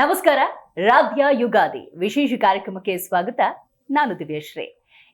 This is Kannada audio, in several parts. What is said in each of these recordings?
ನಮಸ್ಕಾರ, ರಾಧ್ಯ ಯುಗಾದಿ. ವಿಶೇಷ ಕಾರ್ಯಕ್ರಮಕ್ಕೆ ಸ್ವಾಗತ. ನಾನು ದಿವ್ಯಶ್ರೀ.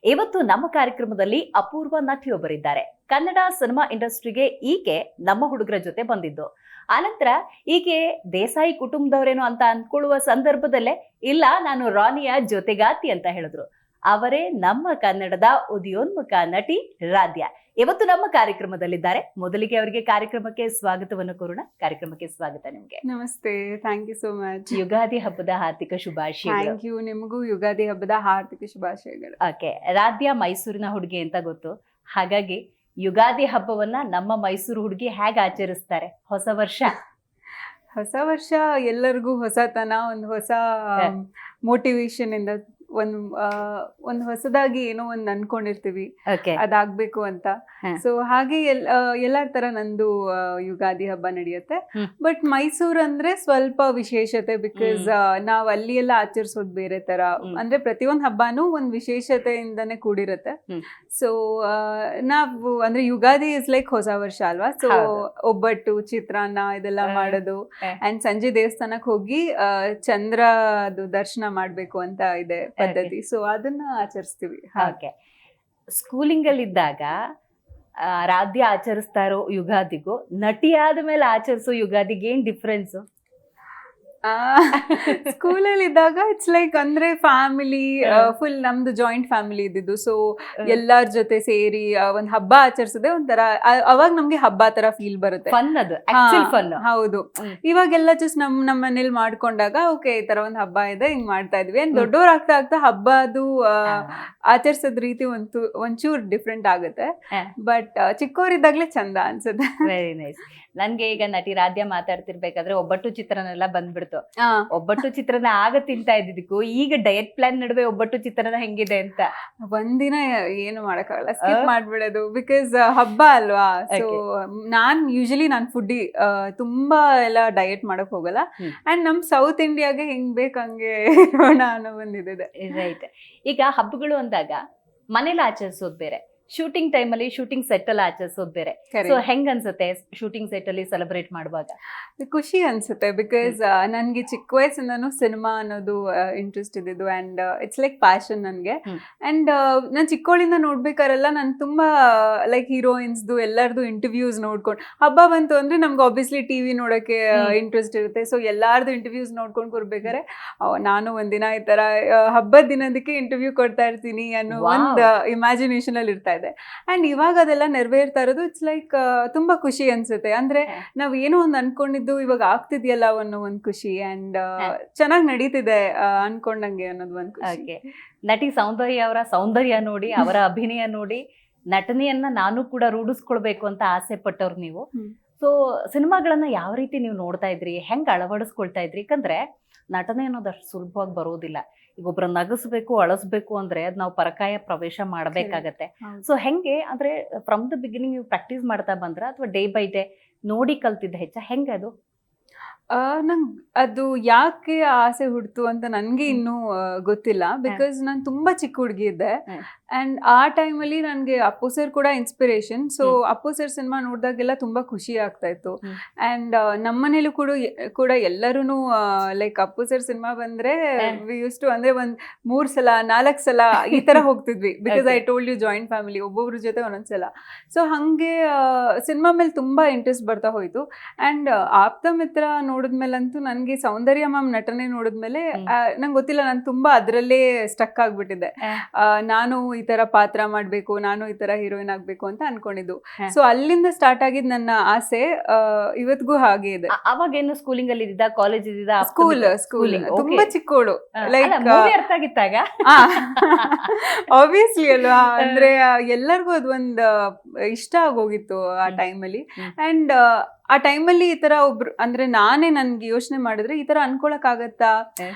ಇವತ್ತು ನಮ್ಮ ಕಾರ್ಯಕ್ರಮದಲ್ಲಿ ಅಪೂರ್ವ ನಟಿಯೊಬ್ಬರಿದ್ದಾರೆ. ಕನ್ನಡ ಸಿನಿಮಾ ಇಂಡಸ್ಟ್ರಿಗೆ ಈಕೆ ನಮ್ಮ ಹುಡುಗರ ಜೊತೆ ಬಂದಿದ್ದು. ಆನಂತರ ಈಕೆ ದೇಸಾಯಿ ಕುಟುಂಬದವರೇನು ಅಂತ ಅನ್ಕೊಳ್ಳುವ ಸಂದರ್ಭದಲ್ಲೇ, ಇಲ್ಲ, ನಾನು ರಾಣಿಯ ಜೊತೆಗಾತಿ ಅಂತ ಹೇಳಿದ್ರು. ಅವರೇ ನಮ್ಮ ಕನ್ನಡದ ಉದಯೋನ್ಮುಖ ನಟಿ ರಾಧ್ಯ. ಇವತ್ತು ನಮ್ಮ ಕಾರ್ಯಕ್ರಮದಲ್ಲಿದ್ದಾರೆ. ಮೊದಲಿಗೆ ಅವರಿಗೆ ಕಾರ್ಯಕ್ರಮಕ್ಕೆ ಸ್ವಾಗತವನ್ನು ಕೋರೋಣ ಕಾರ್ಯಕ್ರಮಕ್ಕೆ ಸ್ವಾಗತ ನಿಮಗೆ. ನಮಸ್ತೆ. Thank you so much Ugadi ಹಬ್ಬದ ಹಾರ್ದಿಕ ಶುಭಾಶಯ ಥ್ಯಾಂಕ್ ಯು ನಿಮಗೂ ಯುಗಾದಿ ಹಬ್ಬದ ಹಾರ್ದಿಕ ಶುಭಾಶಯಗಳು. ಓಕೆ. ರಾಧ್ಯ ಮೈಸೂರಿನ ಹುಡುಗಿ ಅಂತ ಗೊತ್ತು. ಹಾಗಾಗಿ ಯುಗಾದಿ ಹಬ್ಬವನ್ನ ನಮ್ಮ ಮೈಸೂರು ಹುಡುಗಿ ಹೇಗೆ ಆಚರಿಸ್ತಾರೆ? ಹೊಸ ವರ್ಷ? ಹೊಸ ವರ್ಷ ಎಲ್ಲರಿಗೂ ಹೊಸತನ ಒಂದು ಹೊಸ ಮೋಟಿವೇಶನ್ ಇಂದ ಒಂದು ಒಂದ್ ಹೊಸದಾಗಿ ಏನೋ ಒಂದ್ ಅನ್ಕೊಂಡಿರ್ತೀವಿ ಅದಾಗ್ಬೇಕು ಅಂತ. ಸೊ ಹಾಗೆ ಎಲ್ ಎಲ್ಲಾರ್ ತರ ನಂದು ಯುಗಾದಿ ಹಬ್ಬ ನಡೆಯುತ್ತೆ. ಬಟ್ ಮೈಸೂರ್ ಅಂದ್ರೆ ಸ್ವಲ್ಪ ವಿಶೇಷತೆ ಬಿಕಾಸ್ ನಾವ್ ಅಲ್ಲಿ ಎಲ್ಲ ಆಚರಿಸೋದ್ ಬೇರೆ ತರ. ಅಂದ್ರೆ ಪ್ರತಿಯೊಂದ್ ಹಬ್ಬನೂ ಒಂದ್ ವಿಶೇಷತೆಯಿಂದಾನೇ ಕೂಡಿರುತ್ತೆ. ಸೊ ನಾವು ಅಂದ್ರೆ ಯುಗಾದಿ ಇಸ್ ಲೈಕ್ ಹೊಸ ವರ್ಷ ಅಲ್ವಾ ಸೊ. ಒಬ್ಬಟ್ಟು ಚಿತ್ರಾನ್ನ ಇದೆಲ್ಲ. ಮಾಡೋದು. ಅಂಡ್ ಸಂಜೆ ದೇವಸ್ಥಾನಕ್ಕೆ ಹೋಗಿ ಆ, ಚಂದ್ರ ದರ್ಶನ ಮಾಡ್ಬೇಕು ಅಂತ ಇದೆ ಪದ್ಧತಿ. ಸೊ ಅದನ್ನ ಆಚರಿಸ್ತೀವಿ. ಹಾಗೆ ಸ್ಕೂಲಿಂಗ್ ಅಲ್ಲಿ ಇದ್ದಾಗ ರಾಧ್ಯ ಆಚರಿಸ್ತಾ ಇರೋ ಯುಗಾದಿಗೂ ನಟಿ ಆದ ಮೇಲೆ ಆಚರಿಸೋ ಯುಗಾದಿಗೆ ಏನ್ ಡಿಫ್ರೆನ್ಸ್ ಸ್ಕೂಲಲ್ಲಿ ಇದ್ದಾಗ ಇಟ್ಸ್ ಲೈಕ್ ಅಂದ್ರೆ ಫ್ಯಾಮಿಲಿ ಫುಲ್ ನಮ್ದು ಜಾಯಿಂಟ್ ಫ್ಯಾಮಿಲಿ ಇದ್ದಿದ್ದು. ಸೊ ಎಲ್ಲಾರ್ ಜೊತೆ ಸೇರಿ ಒಂದ್ ಹಬ್ಬ ಆಚರಿಸದೆ ಒಂಥರ ಅವಾಗ ನಮ್ಗೆ ಹಬ್ಬ ತರ ಫೀಲ್ ಬರುತ್ತೆ. ಫನ್ ಅದು ಆಕ್ಚುಲ್ ಹಾ, ಫನ್ ಹೌದು. ಇವಾಗೆಲ್ಲ ಜಸ್ಟ್ ನಮ್ ನಮ್ಮ ಮನೇಲಿ ಮಾಡ್ಕೊಂಡಾಗ ಓಕೆ ಈ ತರ ಒಂದ್ ಹಬ್ಬ ಇದೆ ಹಿಂಗ್ ಮಾಡ್ತಾ ಇದ್ವಿ. ಏನ್ ದೊಡ್ಡವ್ರ ಆಗ್ತಾ ಆಗ್ತಾ ಹಬ್ಬ ಅದು ಆಚರಿಸೋದ್ ರೀತಿ ಒಂದು ಒಂಚೂರ್ ಡಿಫ್ರೆಂಟ್ ಆಗುತ್ತೆ. ಬಟ್ ಚಿಕ್ಕವರಿದ್ದಾಗ್ಲೇ ಚಂದ ಅನ್ಸುತ್ತೆ. ವೆರಿ ನೈಸ್ ನನ್ಗೆ ಈಗ ನಟಿ ರಾಧ್ಯ ಮಾತಾಡ್ತಿರ್ಬೇಕಾದ್ರೆ ಒಬ್ಬಟ್ಟು ಚಿತ್ರನೆಲ್ಲ ಬಂದ್ಬಿಡ್ತು. ಒಬ್ಬಟ್ಟು ಚಿತ್ರನ ಆಗ ತಿಂತಾ ಇದ್ದಿದ್ದಕ್ಕೂ ಈಗ ಡಯಟ್ ಪ್ಲಾನ್ ನಡುವೆ ಒಬ್ಬಟ್ಟು ಚಿತ್ರನ ಹೆಂಗಿದೆ ಅಂತ. ಒಂದಿನ ಏನು ಮಾಡಕ್ಕಾಗಲ್ಲ ಸ್ಕಿಪ್ ಮಾಡ್ಬಿಡೋದು. ಬಿಕಾಸ್ ಹಬ್ಬ ಅಲ್ವಾ? ಸೊ ನಾನ್ ಯೂಶಲಿ ನಾನ್ ಫುಡ್ಡಿ ತುಂಬಾ ಎಲ್ಲ ಡಯಟ್ ಮಾಡಕ್ ಹೋಗಲ್ಲ. ಅಂಡ್ ನಮ್ ಸೌತ್ ಇಂಡಿಯಾಗೆ ಹೆಂಗ್ ಬೇಕ್ ಹಂಗೆ ಇರೋಣ ಅನ್ನೋ ಒಂದಿದೆ ರೈಟ್ ಈಗ ಹಬ್ಬಗಳು ಅಂದಾಗ ಮನೇಲಿ ಆಚರಿಸೋದ್ ಬೇರೆ. ಶೂಟಿಂಗ್ ಟೈಮಲ್ಲಿ ಶೂಟಿಂಗ್ ಸೆಟ್ ಅಲ್ಲಿ ಆಚರಿಸೋದು ಬೇರೆ. ಸೊ ಹೆಂಗ್ ಅನ್ಸುತ್ತೆ ಶೂಟಿಂಗ್ ಸೆಟ್ ಅಲ್ಲಿ ಸೆಲೆಬ್ರೇಟ್ ಮಾಡುವಾಗ? ಖುಷಿ ಅನ್ಸುತ್ತೆ ಬಿಕಾಸ್ ನನ್ಗೆ ಚಿಕ್ಕ ವಯಸ್ಸಿಂದನೂ ಸಿನಿಮಾ ಅನ್ನೋದು ಇಂಟ್ರೆಸ್ಟ್ ಇದ್ದಿದ್ದು ಅಂಡ್ ಇಟ್ಸ್ ಲೈಕ್ ಪ್ಯಾಷನ್ ನನ್ಗೆ. ಹ್ಮ್. ಅಂಡ್ ನಾನು ಚಿಕ್ಕೋಳಿಂದ ನೋಡ್ಬೇಕಾರೆಲ್ಲ ನಾನು ತುಂಬಾ ಲೈಕ್ ಹೀರೋಯಿನ್ಸ್ದು ಎಲ್ಲರದು ಇಂಟರ್ವ್ಯೂಸ್ ನೋಡ್ಕೊಂಡು ಹಬ್ಬ ಬಂತು ಅಂದ್ರೆ ನಮ್ಗೆ ಆಬ್ವಿಯಸ್ಲಿ ಟಿವಿ ನೋಡೋಕೆ ಹ್ಮ್. ಇಂಟ್ರೆಸ್ಟ್ ಇರುತ್ತೆ. ಸೊ ಎಲ್ಲಾರ್ದು ಇಂಟರ್ವ್ಯೂಸ್ ನೋಡ್ಕೊಂಡು ಬರ್ಬೇಕಾರೆ ಆ, ನಾನು ಒಂದಿನ ಈ ತರ ಆ, ಹಬ್ಬದ ದಿನದಕ್ಕೆ ಇಂಟರ್ವ್ಯೂ ಕೊಡ್ತಾ ಇರ್ತೀನಿ ಅನ್ನೋ Wow. ಒಂದು ಇಮ್ಯಾಜಿನೇಷನ್ ಅಲ್ಲಿ ಇರ್ತಾ ಇದೆ. ಅಂಡ್ ಇವಾಗ ಅದೆಲ್ಲ ನೆರವೇರ್ತಾ ಇರೋದು ಇಟ್ಸ್ ಲೈಕ್ ತುಂಬಾ ಖುಷಿ ಅನ್ಸುತ್ತೆ. ಅಂದ್ರೆ ನಾವು ಏನೋ ಒಂದ್ ಅನ್ಕೊಂಡಿದ್ದು ಇವಾಗ ಆಗ್ತಿದೆಯಲ್ಲ ಅನ್ನೋ ಒಂದು ಖುಷಿ ಅಂಡ್ ಚೆನ್ನಾಗಿ ನಡೀತಿದೆ ಅನ್ಕೊಂಡಂಗೆ ಅನ್ನೋದು ಒಂದು ಖುಷಿ. ನಟಿ ಸೌಂದರ್ಯ ಅವರ ಸೌಂದರ್ಯ ನೋಡಿ ಅವರ ಅಭಿನಯ ನೋಡಿ ನಟನೆಯನ್ನ ನಾನು ಕೂಡ ರೂಢಿಸ್ಕೊಳ್ಬೇಕು ಅಂತ ಆಸೆ ಪಟ್ಟವ್ರು ನೀವು. ಸೊ ಸಿನಿಮಾಗಳನ್ನ ಯಾವ ರೀತಿ ನೀವು ನೋಡ್ತಾ ಇದ್ರಿ? ಹೆಂಗೆ ಅಳವಡಿಸ್ಕೊಳ್ತಾ ಇದ್ರಿ? ಯಾಕಂದ್ರೆ ನಟನೆ ಅನ್ನೋದು ಅಷ್ಟು ಸುಲಭವಾಗಿ ಬರೋದಿಲ್ಲ. ಈಗ ಒಬ್ರ ನಗಿಸ್ಬೇಕು ಅಳಸ್ಬೇಕು ಅಂದ್ರೆ ಅದ್ ನಾವು ಪರಕಾಯ ಪ್ರವೇಶ ಮಾಡ್ಬೇಕಾಗತ್ತೆ. ಸೊ ಹೆಂಗೆ ಅಂದ್ರೆ ಫ್ರಮ್ ದ ಬಿಗಿನಿಂಗ್ ನೀವು ಪ್ರಾಕ್ಟೀಸ್ ಮಾಡ್ತಾ ಬಂದ್ರ ಅಥವಾ ಡೇ ಬೈ ಡೇ ನೋಡಿ ಕಲ್ತಿದ್ದ ಹೆಚ್ಚ ಹೆಂಗೆ ಅದು? ನಂಗ್ ಅದು ಯಾಕೆ ಆಸೆ ಹುಡ್ತು ಅಂತ ನನಗೆ ಇನ್ನೂ ಗೊತ್ತಿಲ್ಲ. ಬಿಕಾಸ್ ನಾನು ತುಂಬಾ ಚಿಕ್ಕ ಹುಡುಗಿ ಇದ್ದೆ. ಅಂಡ್ ಆ ಟೈಮಲ್ಲಿ ನನಗೆ ಅಪ್ಪು ಸರ್ ಕೂಡ inspiration so. Appu sir cinema ನೋಡಿದಾಗೆಲ್ಲ ತುಂಬ ಖುಷಿ ಆಗ್ತಾ ಇತ್ತು. ಆ್ಯಂಡ್ ನಮ್ಮನೇಲೂ ಕೂಡ ಕೂಡ ಎಲ್ಲರೂ ಲೈಕ್ ಅಪ್ಪು ಸರ್ ಸಿನಿಮಾ ಬಂದರೆ ಯೂಸ್ ಟು ಅಂದರೆ ಒಂದು ಮೂರು ಸಲ ನಾಲ್ಕು ಸಲ ಈ ಥರ ಹೋಗ್ತಿದ್ವಿ. Because I. Told you joint family ಒಬ್ಬೊಬ್ರ ಜೊತೆ ಒಂದೊಂದ್ಸಲ ಸೊ ಹಾಗೆ ಸಿನಿಮಾ ಮೇಲೆ ತುಂಬ ಇಂಟ್ರೆಸ್ಟ್ ಬರ್ತಾ ಹೋಯಿತು. ಆ್ಯಂಡ್ ಆಪ್ತ ಮಿತ್ರ ನೋಡಿದ್ಮೇಲಂತೂ ನನಗೆ ಸೌಂದರ್ಯ ಮ್ಯಾಮ್ ನಟನೆ ನೋಡಿದ್ಮೇಲೆ. ನಂಗೆ ಗೊತ್ತಿಲ್ಲ ನಾನು ತುಂಬ ಅದರಲ್ಲೇ ಸ್ಟಕ್ ಆಗಿಬಿಟ್ಟಿದ್ದೆ. ನಾನು ಈ ತರ ಪಾತ್ರ ಮಾಡಬೇಕು ನಾನು ಈ ತರ ಹೀರೋಯಿನ್ ಆಗ್ಬೇಕು ಅಂತ ಅನ್ಕೊಂಡಿದ್ದು. ಸೊ ಅಲ್ಲಿಂದ ಸ್ಟಾರ್ಟ್ ಆಗಿದ್ ನನ್ನ ಆಸೆ ಇವತ್ತಿಗೂ ಹಾಗೆ ಇದೆ. ಅವಾಗ ಅವಾಗೇನು ಸ್ಕೂಲಿಂಗ್ ಅಲ್ಲಿ ಇದ್ದಿದ್ದ ಕಾಲೇಜ್ ಇದ್ದಿದ್ದ ಸ್ಕೂಲ್ ಸ್ಕೂಲ್ schooling, ತುಂಬಾ. ಚಿಕ್ಕೋಳು. ಲೈಕ್ ಅರ್ಥ ಆಗಿತ್ತಾಗ ಆಬ್ವಿಯಸ್ಲಿ ಅಲ್ವಾ? ಅಂದ್ರೆ ಎಲ್ಲರಿಗೂ ಅದೊಂದು ಇಷ್ಟ ಆಗೋಗಿತ್ತು ಆ. ಟೈಮಲ್ಲಿ ಅಂಡ್ ಆ ಟೈಮಲ್ಲಿ ಈ ತರ ಒಬ್ರು ಅಂದ್ರೆ ನಾನೇ ನನ್ಗೆ ಯೋಚನೆ ಮಾಡಿದ್ರೆ ಈ ತರ ಅನ್ಕೊಳಕ್ ಆಗತ್ತಾ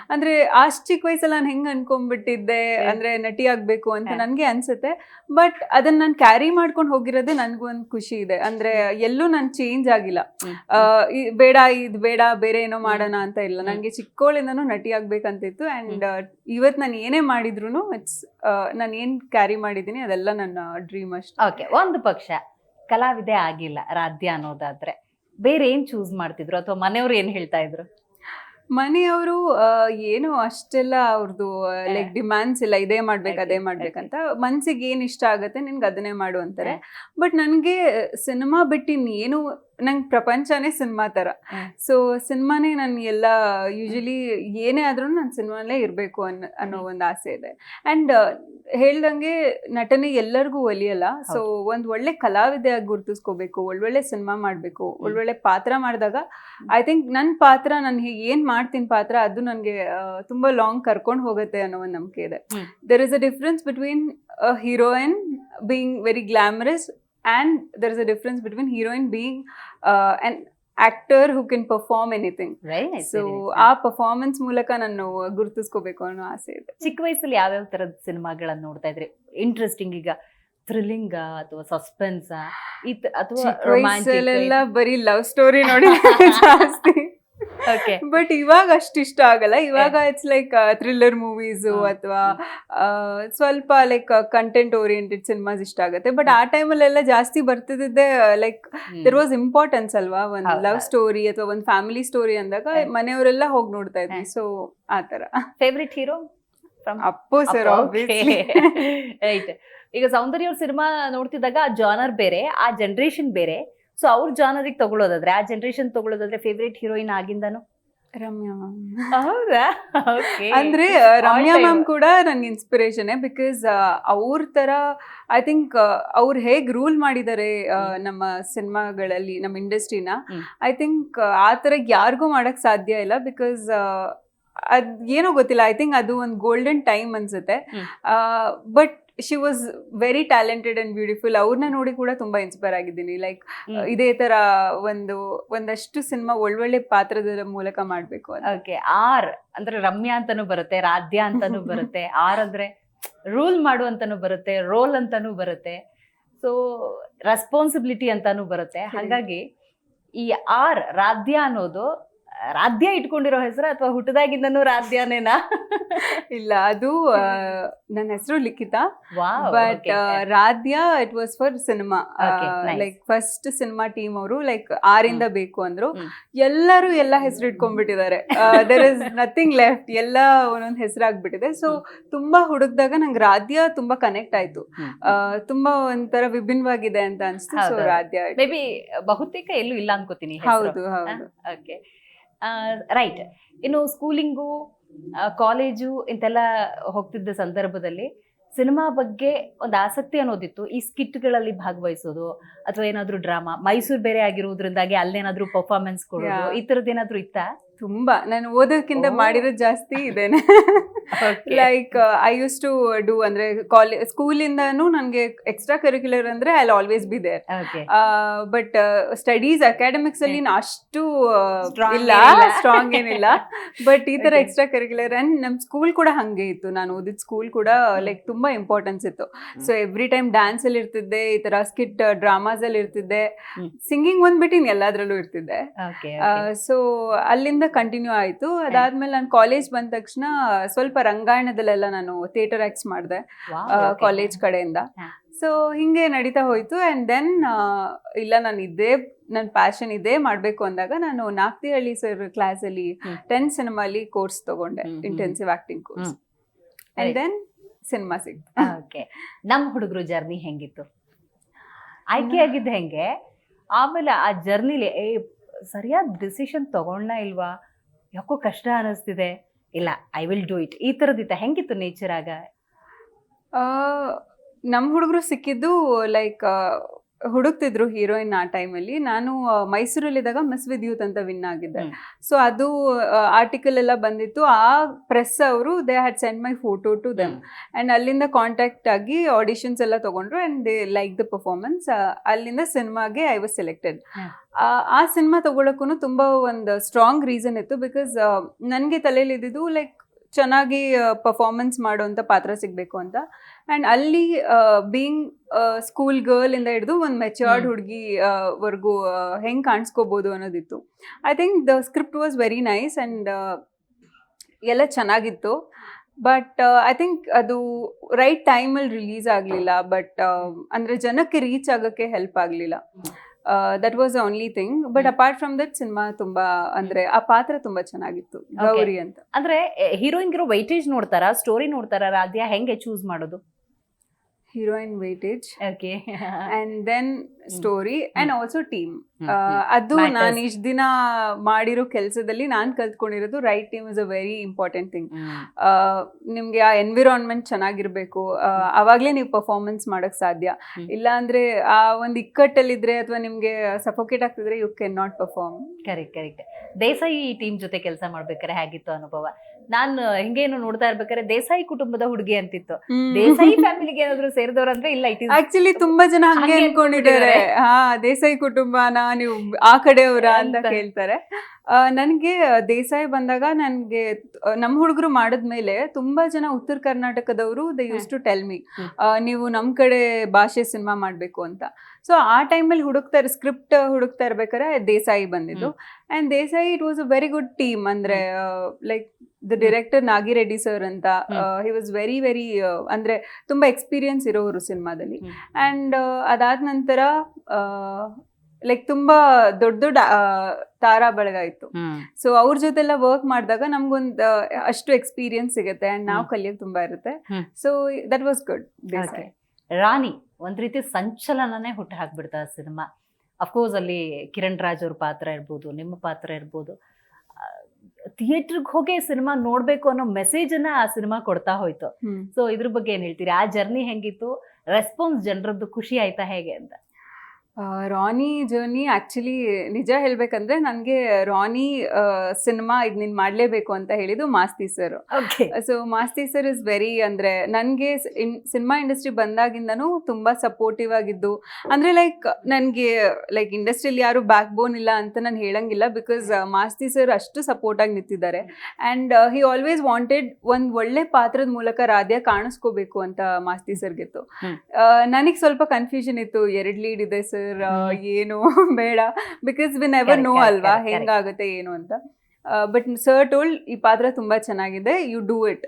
ಅಂದ್ರೆ ಅಷ್ಟ್ ಚಿಕ್ಕ ವಯಸ್ಸಲ್ಲಿ ನಾನು ಹೆಂಗ್ ಅನ್ಕೊಂಡ್ಬಿಟ್ಟಿದ್ದೆ? ಅಂದ್ರೆ ನಟಿ ಆಗ್ಬೇಕು ಅಂತ. ನನ್ಗೆ ಅನ್ಸುತ್ತೆ. ಬಟ್ ಅದನ್ನ ನಾನು ಕ್ಯಾರಿ ಮಾಡ್ಕೊಂಡು ಹೋಗಿರೋದೇ ನನ್ಗೂ ಒಂದ್ ಖುಷಿ ಇದೆ. ಅಂದ್ರೆ ಎಲ್ಲೂ ನಾನು ಚೇಂಜ್ ಆಗಿಲ್ಲ. ಬೇಡ ಇದ್ ಬೇಡ ಬೇರೆ ಏನೋ ಮಾಡೋಣ ಅಂತ ಇಲ್ಲ. ನನಗೆ ಚಿಕ್ಕವಳಿಂದನೂ ನಟಿ ಆಗ್ಬೇಕಂತಿತ್ತು ಅಂಡ್ ಇವತ್ ನಾನು ಏನೇ ಮಾಡಿದ್ರು ಇಟ್ಸ್ ನಾನು ಏನ್ ಕ್ಯಾರಿ ಮಾಡಿದೀನಿ ಅದೆಲ್ಲ ನನ್ನ ಡ್ರೀಮ್ ಅಷ್ಟೇ. ಓಕೆ ಒಂದು ಪಕ್ಷ ಕಲಾವಿದೆ ಆಗಿಲ್ಲ ರಾಧ್ಯ ಅನ್ನೋದಾದ್ರೆ. ಬೇರೆ ಏನು ಚೂಸ್ ಮಾಡ್ತಿದ್ರು? ಅಥವಾ ಮನೆಯವ್ರು ಏನು ಹೇಳ್ತಾ ಇದ್ರು? ಮನೆಯವರು ಏನು ಅಷ್ಟೆಲ್ಲ ಅವ್ರದ್ದು ಲೈಕ್ ಡಿಮ್ಯಾಂಡ್ಸ್ ಇಲ್ಲ ಇದೇ ಮಾಡ್ಬೇಕು ಅದೇ ಮಾಡ್ಬೇಕಂತ ಮನ್ಸಿಗೆ ಏನು ಇಷ್ಟ ಆಗುತ್ತೆ ನಿನ್ಗೆ ಅದನ್ನೇ ಮಾಡು ಅಂತಾರೆ. ಬಟ್ ನನಗೆ ಸಿನಿಮಾ ಬಿಟ್ಟು ಏನು ನಂಗೆ ಪ್ರಪಂಚನೇ ಸಿನಿಮಾ ಥರ. ಸೊ ಸಿನಿಮಾನೇ ನಾನು ಎಲ್ಲ ಯೂಶಲಿ ಏನೇ ಆದ್ರೂ ನಾನು ಸಿನಿಮಾಲೇ ಇರಬೇಕು ಅನ್ನೋ ಅನ್ನೋ ಒಂದು ಆಸೆ ಇದೆ. ಅಂಡ್ ಹೇಳ್ದಂಗೆ ನಟನೆ ಎಲ್ಲರಿಗೂ ಒಲಿಯಲ್ಲ. ಸೊ ಒಂದ್ ಒಳ್ಳೆ ಕಲಾವಿದೆಯಾಗಿ ಗುರ್ತಿಸ್ಕೋಬೇಕು ಒಳ್ಳೊಳ್ಳೆ ಸಿನಿಮಾ ಮಾಡ್ಬೇಕು ಒಳ್ಳೊಳ್ಳೆ ಪಾತ್ರ ಮಾಡಿದಾಗ ಐ ಥಿಂಕ್ ನನ್ನ ಪಾತ್ರ ನಾನು ಹೀಗೆ ಏನ್ ಮಾಡ್ತೀನಿ ಪಾತ್ರ ಅದು ನನಗೆ ತುಂಬಾ ಲಾಂಗ್ ಕರ್ಕೊಂಡು ಹೋಗುತ್ತೆ ಅನ್ನೋ ಒಂದು ನಂಬಿಕೆ ಇದೆ. There is a difference between heroine being very glamorous and there is a difference between heroine being an actor who can perform anything so ಆ ಪರ್ಫಾರ್ಮೆನ್ಸ್ ಮೂಲಕ ನಾನು ಗುರುತಿಸ್ಕೋಬೇಕು ಅನ್ನೋ ಆಸೆ ಇದೆ. ಚಿಕ್ಕ ವಯಸ್ಸಲ್ಲಿ ಯಾವ್ಯಾವ ತರದ ಸಿನಿಮಾಗಳನ್ನ ನೋಡ್ತಾ ಇದ್ರಿ? ಇಂಟ್ರೆಸ್ಟಿಂಗ್ ಈಗ ಥ್ರಿಲ್ಲಿಂಗ್ ಅಥವಾ ಸಸ್ಪೆನ್ಸ್ ಅಥವಾ ಬರೀ ಲವ್ ಸ್ಟೋರಿ ನೋಡಿ ಜಾಸ್ತಿ. ಬಟ್ ಇವಾಗ ಅಷ್ಟು ಇಷ್ಟ ಆಗಲ್ಲ. ಇವಾಗ ಇಟ್ಸ್ ಲೈಕ್ ಥ್ರಿಲ್ಲರ್ ಮೂವೀಸು. ಅಥವಾ ಸ್ವಲ್ಪ ಲೈಕ್ ಕಂಟೆಂಟ್ ಓರಿಯೆಂಟೆಡ್ ಸಿನಿಮಾಸ್ ಇಷ್ಟ ಆಗುತ್ತೆ. ಬಟ್ ಆ ಟೈಮಲ್ಲೆಲ್ಲ ಜಾಸ್ತಿ ಬರ್ತಿದ್ದೆ ಲೈಕ್ ದೇರ್ ವಾಸ್ ಇಂಪಾರ್ಟೆನ್ಸ್ ಅಲ್ವಾ? ಒಂದು ಲವ್ ಸ್ಟೋರಿ ಅಥವಾ ಒಂದು ಫ್ಯಾಮಿಲಿ ಸ್ಟೋರಿ ಅಂದಾಗ. ಮನೆಯವರೆಲ್ಲ ಹೋಗಿ ನೋಡ್ತಾ ಇದ್ವಿ. ಸೊ ಆ ತರ favourite hero from Appu sir right ಈಗ ಸೌಂದರ್ಯ ಅವ್ರ ಸಿನಿಮಾ ನೋಡ್ತಿದ್ದಾಗ ಆ ಜಾನರ್ ಬೇರೆ ಆ ಜನರೇಷನ್ ಬೇರೆ. ಸೊ ಅವ್ರ ಜಾನರಿಗೆ ತಗೊಳ್ಳೋದಾದ್ರೆ ಆ ಜನರೇಷನ್ ತಗೊಳ್ಳೋದಾದ್ರೆ ಫೇವ್ರೇಟ್ ಹೀರೋಯಿನ್ ಆಗಿಂದಾನು? ರಮ್ಯಾ ಮ್ಯಾಮ್. ಹೌದಾ? ಅಂದ್ರೆ ರಮ್ಯಾ ಮ್ಯಾಮ್ ಕೂಡ ನನ್ಗೆ ಇನ್ಸ್ಪಿರೇಷನ್ ಬಿಕಾಸ್ ಅವ್ರ ತರ ಐ ಥಿಂಕ್ ಅವ್ರ ಹೇಗ್ ರೂಲ್ ಮಾಡಿದ್ದಾರೆ ನಮ್ಮ ಸಿನಿಮಾಗಳಲ್ಲಿ ನಮ್ಮ ಇಂಡಸ್ಟ್ರಿನ ಐ ಥಿಂಕ್ ಆ ತರ ಯಾರಿಗೂ ಮಾಡಕ್ ಸಾಧ್ಯ ಇಲ್ಲ ಬಿಕಾಸ್ ಅದ್ ಏನೋ ಗೊತ್ತಿಲ್ಲ ಐ ಥಿಂಕ್ ಅದು ಒಂದು ಗೋಲ್ಡನ್ ಟೈಮ್ ಅನ್ಸುತ್ತೆ. But she was very talented and beautiful ಅವ್ರನ್ನ ನೋಡಿ ಕೂಡ ತುಂಬಾ ಇನ್ಸ್ಪೈರ್ ಆಗಿದ್ದೀನಿ. ಲೈಕ್ ಇದೇ ತರ ಒಂದು ಒಂದಷ್ಟು ಸಿನಿಮಾ ಒಳ್ಳೊಳ್ಳೆ ಪಾತ್ರದ ಮೂಲಕ ಮಾಡ್ಬೇಕು ಓಕೆ ಆರ್ ಅಂದ್ರೆ ರಮ್ಯಾ ಅಂತಾನು ಬರುತ್ತೆ ರಾಧ್ಯ ಅಂತಾನು ಬರುತ್ತೆ. ಆರ್ ಅಂದ್ರೆ ರೂಲ್ ಮಾಡು ಅಂತಾನು ಬರುತ್ತೆ ರೋಲ್ ಅಂತಾನು ಬರುತ್ತೆ. ಸೊ ರೆಸ್ಪಾನ್ಸಿಬಿಲಿಟಿ ಅಂತಾನು ಬರುತ್ತೆ. ಹಾಗಾಗಿ ಈ ಆರ್ ರಾಧ್ಯ ಅನ್ನೋದು ರಾಧ್ಯ ಇಟ್ಕೊಂಡಿರೋ ಹೆಸರು ಅಥವಾ ಹುಟ್ಟದಾಗಿಂದನೂ ರಾಧ್ಯನೇನಾ? ಇಲ್ಲ ಅದು ನನ್ನ ಹೆಸರು Likhitha. But Radhya it was for cinema like first cinema team ಅವರು ಲೈಕ್ ಆರಿಂದ ಬೇಕು ಅಂದ್ರು. ಎಲ್ಲರೂ ಎಲ್ಲ ಹೆಸರು ಇಟ್ಕೊಂಡ್ಬಿಟ್ಟಿದ್ದಾರೆ. ದರ್ ಇಸ್ ನಥಿಂಗ್ ಲೆಫ್ಟ್ ಎಲ್ಲ ಒಂದೊಂದು ಹೆಸರಾಗ್ಬಿಟ್ಟಿದೆ ಸೊ ತುಂಬಾ ಹುಡುಕ್ದಾಗ ನಂಗೆ ರಾಧ್ಯ ತುಂಬಾ ಕನೆಕ್ಟ್ ಆಯ್ತು. ತುಂಬಾ ಒಂಥರ ವಿಭಿನ್ನವಾಗಿದೆ ಅಂತ ಅನ್ಸ್ತು. ಸೊ. ರಾಧ್ಯ ಮೇ ಬಿ ಬಹುತೇಕ ಎಲ್ಲೂ ಇಲ್ಲ ಅನ್ಕೋತೀನಿ ಹೌದು ಹೌದು. ಓಕೆ ರೈಟ್ ಇನ್ನು ಸ್ಕೂಲಿಂಗು ಕಾಲೇಜು ಇಂತೆಲ್ಲ ಹೋಗ್ತಿದ್ದ ಸಂದರ್ಭದಲ್ಲಿ ಸಿನಿಮಾ ಬಗ್ಗೆ ಒಂದು ಆಸಕ್ತಿ ಅನ್ನೋದಿತ್ತು. ಈ ಸ್ಕಿಟ್ಗಳಲ್ಲಿ ಭಾಗವಹಿಸೋದು ಅಥವಾ ಏನಾದ್ರೂ ಡ್ರಾಮಾ ಮೈಸೂರು ಬೇರೆ ಆಗಿರುವುದರಿಂದಾಗಿ ಅಲ್ಲೇನಾದ್ರೂ ಪರ್ಫಾರ್ಮೆನ್ಸ್ ಕೊಡೋದು. ಈ ಥರದ್ದು ಏನಾದ್ರೂ ಇತ್ತಾ? ತುಂಬಾ. ನಾನು ಓದೋಕ್ಕಿಂತ ಮಾಡಿರೋ ಮಾಡಿರೋದು ಜಾಸ್ತಿ ಇದೇನೆ. Like I used to do ಅಂದ್ರೆ ಕಾಲೇಜ್ ಸ್ಕೂಲಿಂದನೂ ನನಗೆ ಎಕ್ಸ್ಟ್ರಾ ಕರಿಕ್ಯುಲರ್ ಅಂದ್ರೆ I always be there but studies academics ಅಲ್ಲಿ ಅಷ್ಟು ಇಲ್ಲ ಸ್ಟ್ರಾಂಗ್ ಏನಿಲ್ಲ. ಬಟ್ ಈ ತರ ಎಕ್ಸ್ಟ್ರಾ ಕರಿಕ್ಯುಲರ್ ಅಂಡ್ ನಮ್ ಸ್ಕೂಲ್ ಕೂಡ ಹಂಗೆ ಇತ್ತು. ನಾನು ಓದಿದ ಸ್ಕೂಲ್ ಕೂಡ ಲೈಕ್ ತುಂಬಾ ಇಂಪಾರ್ಟೆನ್ಸ್ ಇತ್ತು. ಸೊ ಎವ್ರಿ ಟೈಮ್ ಡ್ಯಾನ್ಸ್ ಅಲ್ಲಿ ಇರ್ತಿದ್ದೆ ಈ ತರ ಸ್ಕಿಟ್ ಡ್ರಾಮಾಸ್ ಅಲ್ಲಿ ಇರ್ತಿದ್ದೆ. ಸಿಂಗಿಂಗ್ ಒಂದ್ ಬಿಟ್ಟು ಎಲ್ಲಾದ್ರಲ್ಲೂ ಇರ್ತಿದ್ದೆ. ಸೊ ಅಲ್ಲಿಂದ ಕಂಟಿನ್ಯೂ ಆಯಿತು. ಅದಾದ್ಮೇಲೆ ನಾನು ಕಾಲೇಜ್ ಬಂದ ತಕ್ಷಣ ಸ್ವಲ್ಪ ರಂಗಾಯಣದಲ್ಲೆಲ್ಲ ನಾನು ಥಿಯೇಟರ್ ಆಕ್ಟ್ಸ್ ಮಾಡಿದೆ ಕಾಲೇಜ್ ಕಡೆಯಿಂದ. ಸೊ ಹಿಂಗೆ ನಡೀತಾ ಹೋಯ್ತು. ಅಂಡ್ ದೆನ್ ಇಲ್ಲ ನಾನು ಇದೇ ನನ್ನ ಪ್ಯಾಷನ್ ಇದೇ ಮಾಡಬೇಕು ಅಂದಾಗ ನಾನು ನಾಗ್ತಿಹಳ್ಳಿ ಸರ್ ಕ್ಲಾಸಲ್ಲಿ ಟೆನ್ ಸಿನಿಮಾಲಿ ಕೋರ್ಸ್ ತಗೊಂಡೆ. Intensive acting course and. Then cinema ಸಿಕ್ತು ಓಕೆ ನಮ್ಮ ಹುಡುಗರು ಜರ್ನಿ ಹೆಂಗಿತ್ತು? ಆಯ್ಕೆ ಆಗಿದ್ದು ಹೆಂಗೆ? ಆಮೇಲೆ ಆ ಜರ್ನಿಲಿ ಸರಿಯಾದ ಡಿಸಿಷನ್ ತಗೊಂಡ ಇಲ್ವಾ? ಯಾಕೋ ಕಷ್ಟ ಅನಿಸ್ತಿದೆ. ಇಲ್ಲ ಐ ವಿಲ್ ಡೂ ಇಟ್ ಈ ಥರದಿತ್ತ ಹೆಂಗಿತ್ತು ನೇಚರಾಗ ನಮ್ಮ ಹುಡುಗರು ಸಿಕ್ಕಿದ್ದು ಲೈಕ್ ಹುಡುಕ್ತಿದ್ರು ಹೀರೋಯಿನ್ ಆ ಟೈಮಲ್ಲಿ. ನಾನು ಮೈಸೂರಲ್ಲಿ ಮೈಸೂರಲ್ಲಿದ್ದಾಗ ಮಿಸ್ ವಿದ್ ಯೂತ್ ಅಂತ ವಿನ್ ಆಗಿದ್ದೆ. ಸೊ ಅದು ಆರ್ಟಿಕಲ್ ಎಲ್ಲ ಬಂದಿತ್ತು. ಆ ಪ್ರೆಸ್ ಅವರು they had send my photo to them and ಅಲ್ಲಿಂದ ಕಾಂಟ್ಯಾಕ್ಟ್ ಆಗಿ ಆಡಿಷನ್ಸ್ ಎಲ್ಲ ತಗೊಂಡ್ರು and they like the performance ಅಲ್ಲಿಂದ ಸಿನಿಮಾಗೆ ಐ ವಾಸ್ ಸೆಲೆಕ್ಟೆಡ್ ಆ ಸಿನಿಮಾ ತಗೊಳಕ್ಕೂ ತುಂಬ ಒಂದು ಸ್ಟ್ರಾಂಗ್ ರೀಸನ್ ಇತ್ತು ಬಿಕಾಸ್ ನನಗೆ ತಲೆಯಲ್ಲಿ ಇದ್ದಿದ್ದು ಲೈಕ್ ಚೆನ್ನಾಗಿ ಪರ್ಫಾರ್ಮೆನ್ಸ್ ಮಾಡುವಂಥ ಪಾತ್ರ ಸಿಗಬೇಕು ಅಂತ. ಆ್ಯಂಡ್ ಅಲ್ಲಿ ಬೀಯಿಂಗ್ ಸ್ಕೂಲ್ ಗರ್ಲ್ ಇಂದ ಹಿಡಿದು ಒಂದು ಮೆಚ್ಯೂರ್ಡ್ ಹುಡುಗಿ ವರ್ಗೂ ಹೆಂಗೆ ಕಾಣಿಸ್ಕೋಬೋದು ಅನ್ನೋದಿತ್ತು. I think the script was very nice and ಎಲ್ಲ ಚೆನ್ನಾಗಿತ್ತು. ಬಟ್ ಐ ಥಿಂಕ್ ಅದು ರೈಟ್ ಟೈಮಲ್ಲಿ ರಿಲೀಸ್ ಆಗಲಿಲ್ಲ. ಬಟ್ ಅಂದರೆ ಜನಕ್ಕೆ ರೀಚ್ ಆಗೋಕ್ಕೆ ಹೆಲ್ಪ್ ಆಗಲಿಲ್ಲ. That was only thing but apart from that cinema ತುಂಬಾ ಅಂದ್ರೆ ಆ ಪಾತ್ರ ತುಂಬಾ ಚೆನ್ನಾಗಿತ್ತು. ಗೌರಿ ಅಂತ. ಅಂದ್ರೆ ಹೀರೋಯಿನ್ಗಿರೋ ವೈಟೇಜ್ ನೋಡ್ತಾರಾ? ಸ್ಟೋರಿ ನೋಡ್ತಾರಾ? ರಾಧ್ಯ ಹೆಂಗೆ ಚೂಸ್ ಮಾಡೋದು? Heroine weightage. Okay and then story and also team ಅದು. ನಾನು ಇಷ್ಟು ದಿನ ಮಾಡಿರೋ ಕೆಲಸದಲ್ಲಿ ನಾನು ಕಲ್ತ್ಕೊಂಡಿರೋದು right team is a very important thing ನಿಮಗೆ ಆ ಎನ್ವಿರಾನ್ಮೆಂಟ್ ಚೆನ್ನಾಗಿರ್ಬೇಕು. ಆ, ಅವಾಗ್ಲೇ ನೀವು ಪರ್ಫಾರ್ಮೆನ್ಸ್ ಮಾಡೋಕ್ಕೆ ಸಾಧ್ಯ. ಇಲ್ಲಾಂದ್ರೆ ಇಲ್ಲ ಅಂದ್ರೆ ಆ ಒಂದು ಇಕ್ಕಟ್ಟಲ್ಲಿದ್ದರೆ ಅಥವಾ ನಿಮಗೆ ಸಫೋಕೇಟ್ ಆಗ್ತಿದ್ರೆ you can not perform correct correct Desai team ಜೊತೆ ಕೆಲಸ ಮಾಡ್ಬೇಕಾದ್ರೆ ಹೇಗಿತ್ತು ಅನುಭವ? ನಾನು ಹಿಂಗೇನು ನೋಡ್ತಾ ಇರ್ಬೇಕಾದ್ರೆ ದೇಸಾಯಿ ಕುಟುಂಬದ ಹುಡುಗಿ ಅಂತಿತ್ತು. ದೇಸಾಯಿ ಫ್ಯಾಮಿಲಿಗೆ ಏನಾದ್ರು ಸೇರಿದವರು ಅಂದ್ರೆ ಇಲ್ಲ ಇಟ್ ಆಕ್ಚುಲಿ ತುಂಬಾ ಜನ ಹಂಗೆ ಅನ್ಕೊಂಡಿದ್ದಾರೆ. ಹಾ ದೇಸಾಯಿ ಕುಟುಂಬ ನೀವು ಆ ಕಡೆಯವರ ಅಂತ. ಕೇಳ್ತಾರೆ. ನನ್ಗೆ ದೇಸಾಯಿ ಬಂದಾಗ ನನ್ಗೆ ನಮ್ಮ ಹುಡುಗರು ಮಾಡಿದ್ಮೇಲೆ ತುಂಬಾ ಜನ ಉತ್ತರ ಕರ್ನಾಟಕದವರು they use to tell me. ನೀವು ನಮ್ ಕಡೆ ಭಾಷೆ ಸಿನಿಮಾ ಮಾಡ್ಬೇಕು ಅಂತ. ಸೊ ಆ ಟೈಮಲ್ಲಿ ಹುಡುಕ್ತಾ ಸ್ಕ್ರಿಪ್ಟ್ ಹುಡುಕ್ತಾ ಇರ್ಬೇಕಾದ್ರೆ ದೇಸಾಯಿ ಬಂದಿದ್ದು. And Desai it was a very good team ಅಂದ್ರೆ like the director Nagi Reddy sir ಅಂತ ಹಿ ವಾಸ್ ವೆರಿ ವೆರಿ ಅಂದ್ರೆ ತುಂಬಾ ಎಕ್ಸ್ಪೀರಿಯನ್ಸ್ ಇರೋರು ಸಿನಿಮಾದಲ್ಲಿ. ಆ್ಯಂಡ್ ಅಂಡ್ ಅದಾದ ನಂತರ ಲೈಕ್ ತುಂಬಾ ದೊಡ್ಡ ದೊಡ್ಡ ತಾರಾ ಬಳಗ ಇತ್ತು. ಸೊ ಅವ್ರ ಜೊತೆಲ್ಲ ವರ್ಕ್ ಮಾಡಿದಾಗ ನಮ್ಗೊಂದು ಅಷ್ಟು ಎಕ್ಸ್ಪೀರಿಯನ್ಸ್ ಸಿಗುತ್ತೆ. ಅಂಡ್ ನಾವು ಕಲಿಯೋದು ಕಲಿಯೋಕೆ ತುಂಬಾ ಇರುತ್ತೆ. So that was good. Rani ಒಂದ್ ರೀತಿ ಸಂಚಲನನೇ ಹುಟ್ಟು ಹಾಕ್ಬಿಡ್ತಾ ಸಿನಿಮಾ ಅಫ್ಕೋರ್ಸ್ ಅಲ್ಲಿ ಕಿರಣ್ ರಾಜ್ ಅವ್ರ ಪಾತ್ರ ಇರ್ಬೋದು ನಿಮ್ಮ ಪಾತ್ರ ಇರ್ಬೋದು. ಥಿಯೇಟ್ರಿಗೆ ಹೋಗಿ ಸಿನಿಮಾ ನೋಡ್ಬೇಕು ಅನ್ನೋ ಮೆಸೇಜ್ ಅನ್ನ ಆ ಸಿನಿಮಾ ಕೊಡ್ತಾ ಹೋಯ್ತು. ಸೊ ಇದ್ರ ಬಗ್ಗೆ ಏನ್ ಹೇಳ್ತೀರಿ? ಆ ಜರ್ನಿ ಹೆಂಗಿತ್ತು? ರೆಸ್ಪಾನ್ಸ್ ಜನರದ್ದು ಖುಷಿ ಆಯ್ತಾ ಹೇಗೆ ಅಂತ? ರಾನಿ ಜರ್ನಿ ಆ್ಯಕ್ಚುಲಿ ನಿಜ ಹೇಳ್ಬೇಕಂದ್ರೆ ನನಗೆ ರಾನಿ ಸಿನಿಮಾ ಇದು ನೀನು ಮಾಡಲೇಬೇಕು ಅಂತ ಹೇಳಿದ್ದು Masti sir. Okay so Masti sir is very ಅಂದರೆ ನನಗೆ ಸಿನಿಮಾ ಇಂಡಸ್ಟ್ರಿ ಬಂದಾಗಿಂದನೂ ತುಂಬ ಸಪೋರ್ಟಿವ್ ಆಗಿದ್ದು. ಅಂದರೆ ಲೈಕ್ ನನಗೆ ಲೈಕ್ ಇಂಡಸ್ಟ್ರಿಯಲ್ಲಿ ಯಾರು ಬ್ಯಾಕ್ ಬೋನ್ ಇಲ್ಲ ಅಂತ ನಾನು ಹೇಳಂಗಿಲ್ಲ ಬಿಕಾಸ್ ಮಾಸ್ತಿ ಸರ್ ಅಷ್ಟು ಸಪೋರ್ಟ್ ಆಗಿ ನಿಂತಿದ್ದಾರೆ. ಆ್ಯಂಡ್ ಹಿ ಆಲ್ವೇಸ್ ವಾಂಟೆಡ್ ಒಂದು ಒಳ್ಳೆ ಪಾತ್ರದ ಮೂಲಕ ರಾಧ್ಯ ಕಾಣಿಸ್ಕೋಬೇಕು ಅಂತ ಮಾಸ್ತಿ ಸರ್ಗಿತ್ತು. ನನಗೆ ಸ್ವಲ್ಪ ಕನ್ಫ್ಯೂಷನ್ ಇತ್ತು ಎರಡು ಲೀಡ್ ಇದೆ ಸರ್. ಏನು ಬೇಡ. ಬಿಕಾಸ್ ವಿ ನೆವರ್ ನೋ ಅಲ್ವಾ. ಹೆಂಗಾಗುತ್ತೆ ಏನು ಅಂತ. ಬಟ್ ಸರ್ ಟೋಲ್ಡ್ ಈ ಪಾತ್ರ ತುಂಬಾ ಚೆನ್ನಾಗಿದೆ. You do it.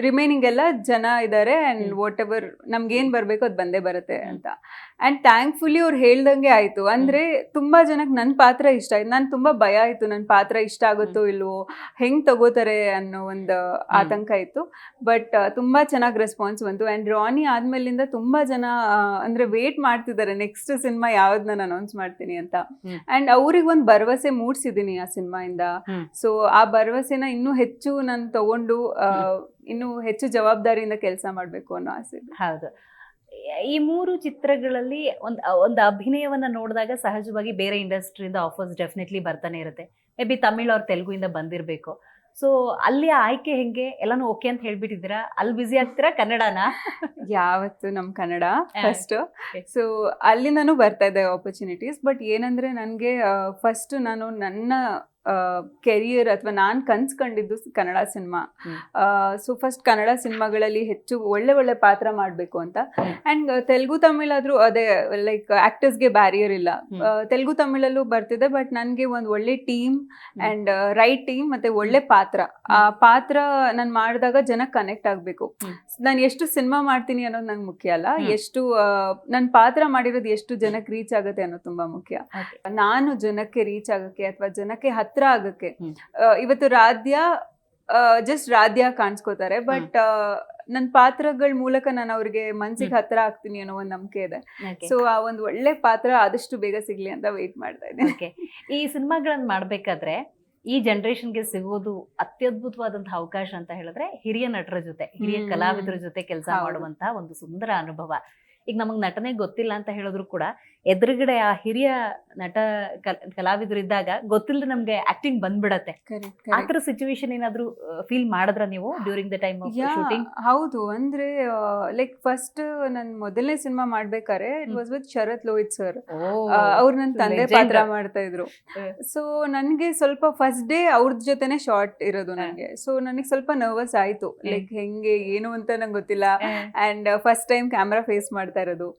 ರಿಮೈನಿಂಗ್ ಎಲ್ಲ ಜನ ಇದ್ದಾರೆ ಅಂಡ್ ವಾಟ್ ಎವರ್ ನಮ್ಗೆ ಏನ್ ಬರ್ಬೇಕು ಅದು ಬಂದೇ ಬರುತ್ತೆ ಅಂತ. ಅಂಡ್ ಥ್ಯಾಂಕ್ಫುಲಿ ಅವ್ರು ಹೇಳ್ದಂಗೆ ಆಯ್ತು. ಅಂದ್ರೆ ತುಂಬಾ ಜನಕ್ಕೆ ನನ್ನ ಪಾತ್ರ ಇಷ್ಟ ಆಯ್ತು. ನಾನು ತುಂಬಾ ಭಯ ಆಯ್ತು. ನನ್ನ ಪಾತ್ರ ಇಷ್ಟ ಆಗುತ್ತೋ ಇಲ್ವೋ ಹೆಂಗ್ ತಗೋತಾರೆ ಅನ್ನೋ ಒಂದು ಆತಂಕ ಇತ್ತು. ಬಟ್ ತುಂಬಾ ಚೆನ್ನಾಗಿ ರೆಸ್ಪಾನ್ಸ್ ಬಂತು. ಅಂಡ್ ರಾನಿ ಆದ್ಮೇಲಿಂದ ತುಂಬಾ ಜನ ಅಂದ್ರೆ ವೇಟ್ ಮಾಡ್ತಿದ್ದಾರೆ ನೆಕ್ಸ್ಟ್ ಸಿನಿಮಾ ಯಾವ್ದು ನಾನು ಅನೌನ್ಸ್ ಮಾಡ್ತೀನಿ ಅಂತ. ಅಂಡ್ ಅವ್ರಿಗೆ ಒಂದು ಭರವಸೆ ಮೂಡ್ಸಿದೀನಿ ಆ ಸಿನಿಮಾಯಿಂದ. ಸೊ ಆ ಭರವಸೆನ ಇನ್ನೂ ಹೆಚ್ಚು ನಾನು ತಗೊಂಡು ಇನ್ನೂ ಹೆಚ್ಚು ಜವಾಬ್ದಾರಿಯಿಂದ ಕೆಲಸ ಮಾಡಬೇಕು ಅನ್ನೋ ಆಸೆ ಇದೆ. ಹೌದು. ಈ ಮೂರು ಚಿತ್ರಗಳಲ್ಲಿ ಒಂದು ಒಂದು ಅಭಿನಯವನ್ನ ನೋಡಿದಾಗ ಸಹಜವಾಗಿ ಬೇರೆ ಇಂಡಸ್ಟ್ರಿಯಿಂದ ಆಫರ್ಸ್ ಡೆಫಿನೆಟ್ಲಿ ಬರ್ತಾನೆ ಇರುತ್ತೆ. ಮೇ ಬಿ ತಮಿಳ್ ಅವ್ರ ತೆಲುಗುಯಿಂದ ಬಂದಿರಬೇಕು. ಸೊ ಅಲ್ಲಿ ಆಯ್ಕೆ ಹೆಂಗೆ? ಎಲ್ಲಾನು ಓಕೆ ಅಂತ ಹೇಳ್ಬಿಟ್ಟಿದ್ದೀರಾ? ಅಲ್ಲಿ ಬ್ಯುಸಿ ಆಗ್ತೀರಾ? ಕನ್ನಡನ? ಯಾವತ್ತು ನಮ್ಮ ಕನ್ನಡ ಫಸ್ಟ್. ಸೊ ಅಲ್ಲಿಂದನೂ ಬರ್ತಾ ಇದೆ ಆಪರ್ಚುನಿಟೀಸ್ ಬಟ್ ಏನಂದ್ರೆ ನನಗೆ ಫಸ್ಟ್ ನಾನು ನನ್ನ ಕೆರಿಯರ್ ಅಥವಾ ನಾನು ಕನ್ಸ್ಕೊಂಡಿದ್ದು Kannada cinema. So first Kannada ಸಿನಿಮಾಗಳಲ್ಲಿ ಹೆಚ್ಚು ಒಳ್ಳೆ ಒಳ್ಳೆ ಪಾತ್ರ ಮಾಡಬೇಕು ಅಂತ. ಆ್ಯಂಡ್ ತೆಲುಗು ತಮಿಳಾದರೂ ಅದೇ ಲೈಕ್ ಆ್ಯಕ್ಟರ್ಸ್ಗೆ ಬ್ಯಾರಿಯರ್ ಇಲ್ಲ. ತೆಲುಗು ತಮಿಳಲ್ಲೂ ಬರ್ತಿದೆ ಬಟ್ ನನಗೆ ಒಂದು ಒಳ್ಳೆ ಟೀಮ್ ಆ್ಯಂಡ್ ರೈಟ್ ಟೀಮ್ ಮತ್ತೆ ಒಳ್ಳೆ ಪಾತ್ರ ಆ ಪಾತ್ರ ನಾನು ಮಾಡಿದಾಗ ಜನ ಕನೆಕ್ಟ್ ಆಗಬೇಕು. ನಾನು ಎಷ್ಟು ಸಿನಿಮಾ ಮಾಡ್ತೀನಿ ಅನ್ನೋದು ನಂಗೆ ಮುಖ್ಯ ಅಲ್ಲ. ಎಷ್ಟು ನನ್ನ ಪಾತ್ರ ಮಾಡಿರೋದು ಎಷ್ಟು ಜನಕ್ಕೆ ರೀಚ್ ಆಗುತ್ತೆ ಅನ್ನೋದು ತುಂಬಾ ಮುಖ್ಯ ನಾನು ಜನಕ್ಕೆ ರೀಚ್ ಆಗೋಕ್ಕೆ ಅಥವಾ ಜನಕ್ಕೆ ಹತ್ರ ಆಗಕ್ಕೆ. ಇವತ್ತು ರಾಧ್ಯ ಜಸ್ಟ್ ರಾಧ್ಯ ಕಾಣಿಸ್ಕೋತಾರೆ ಬಟ್ ನನ್ನ ಪಾತ್ರಗಳ ಮೂಲಕ ನಾನು ಅವ್ರಿಗೆ ಮನ್ಸಿಗೆ ಹತ್ರ ಆಗ್ತೀನಿ ಅನ್ನೋ ಒಂದು ನಂಬಿಕೆ ಇದೆ. ಸೊ ಆ ಒಂದು ಒಳ್ಳೆ ಪಾತ್ರ ಆದಷ್ಟು ಬೇಗ ಸಿಗ್ಲಿ ಅಂತ ವೆಯ್ಟ್ ಮಾಡ್ತಾ ಇದ್ದೀನಿ. ಈ ಸಿನಿಮಾಗಳನ್ನ ಮಾಡ್ಬೇಕಾದ್ರೆ ಈ ಜನರೇಷನ್ಗೆ ಸಿಗೋದು ಅತ್ಯದ್ಭುತವಾದಂತಹ ಅವಕಾಶ ಅಂತ ಹೇಳಿದ್ರೆ ಹಿರಿಯ ನಟರ ಜೊತೆ ಹಿರಿಯ ಕಲಾವಿದರ ಜೊತೆ ಕೆಲಸ. ಮಾಡುವಂತಹ ಒಂದು ಸುಂದರ ಅನುಭವ. ಈಗ ನಮಗ್ ನಟನೆ ಗೊತ್ತಿಲ್ಲ ಅಂತ ಹೇಳಿದ್ರು ಕೂಡ ಎದುರುಗಡೆ ಆ ಹಿರಿಯ ನಟ ಕಲಾವಿದರು ಇದ್ದಾಗ ಗೊತ್ತಿಲ್ಲದೆ ನಮ್ಗೆ ಆಕ್ಟಿಂಗ್ ಬಂದ್ಬಿಡತ್ತೆ. ಆ ತರ ಸಿಚುವೇಶನ್ ಏನಾದ್ರು ಫೀಲ್ ಮಾಡಿದ್ರ ನೀವು ಡ್ಯೂರಿಂಗ್ ದ ಟೈಮ್ ಶೂಟಿಂಗ್ ಹೌದು. ಅಂದ್ರೆ ಲೈಕ್ ಫಸ್ಟ್ ನನ್ ಮೊದಲನೇ ಸಿನಿಮಾ ಮಾಡ್ಬೇಕಾದ್ರೆ it was with Sharath Lohith sir ಅವ್ರು ನನ್ನ ತಂದೆ ಪಾತ್ರ ಮಾಡ್ತಾ ಇದ್ರು. ಸೊ ನನ್ಗೆ ಸ್ವಲ್ಪ ಫಸ್ಟ್ ಡೇ ಅವ್ರ ಜೊತೆನೆ ಶಾರ್ಟ್ ಇರೋದು. ನನಗೆ. ಸೊ ನನಗೆ ಸ್ವಲ್ಪ ನರ್ವಸ್ ಆಯ್ತು. ಲೈಕ್ ಹೆಂಗೆ ಏನು ಅಂತ ನಂಗೆ ಗೊತ್ತಿಲ್ಲ. And first time camera face ಮಾಡ್ತಾ ಇರೋದು.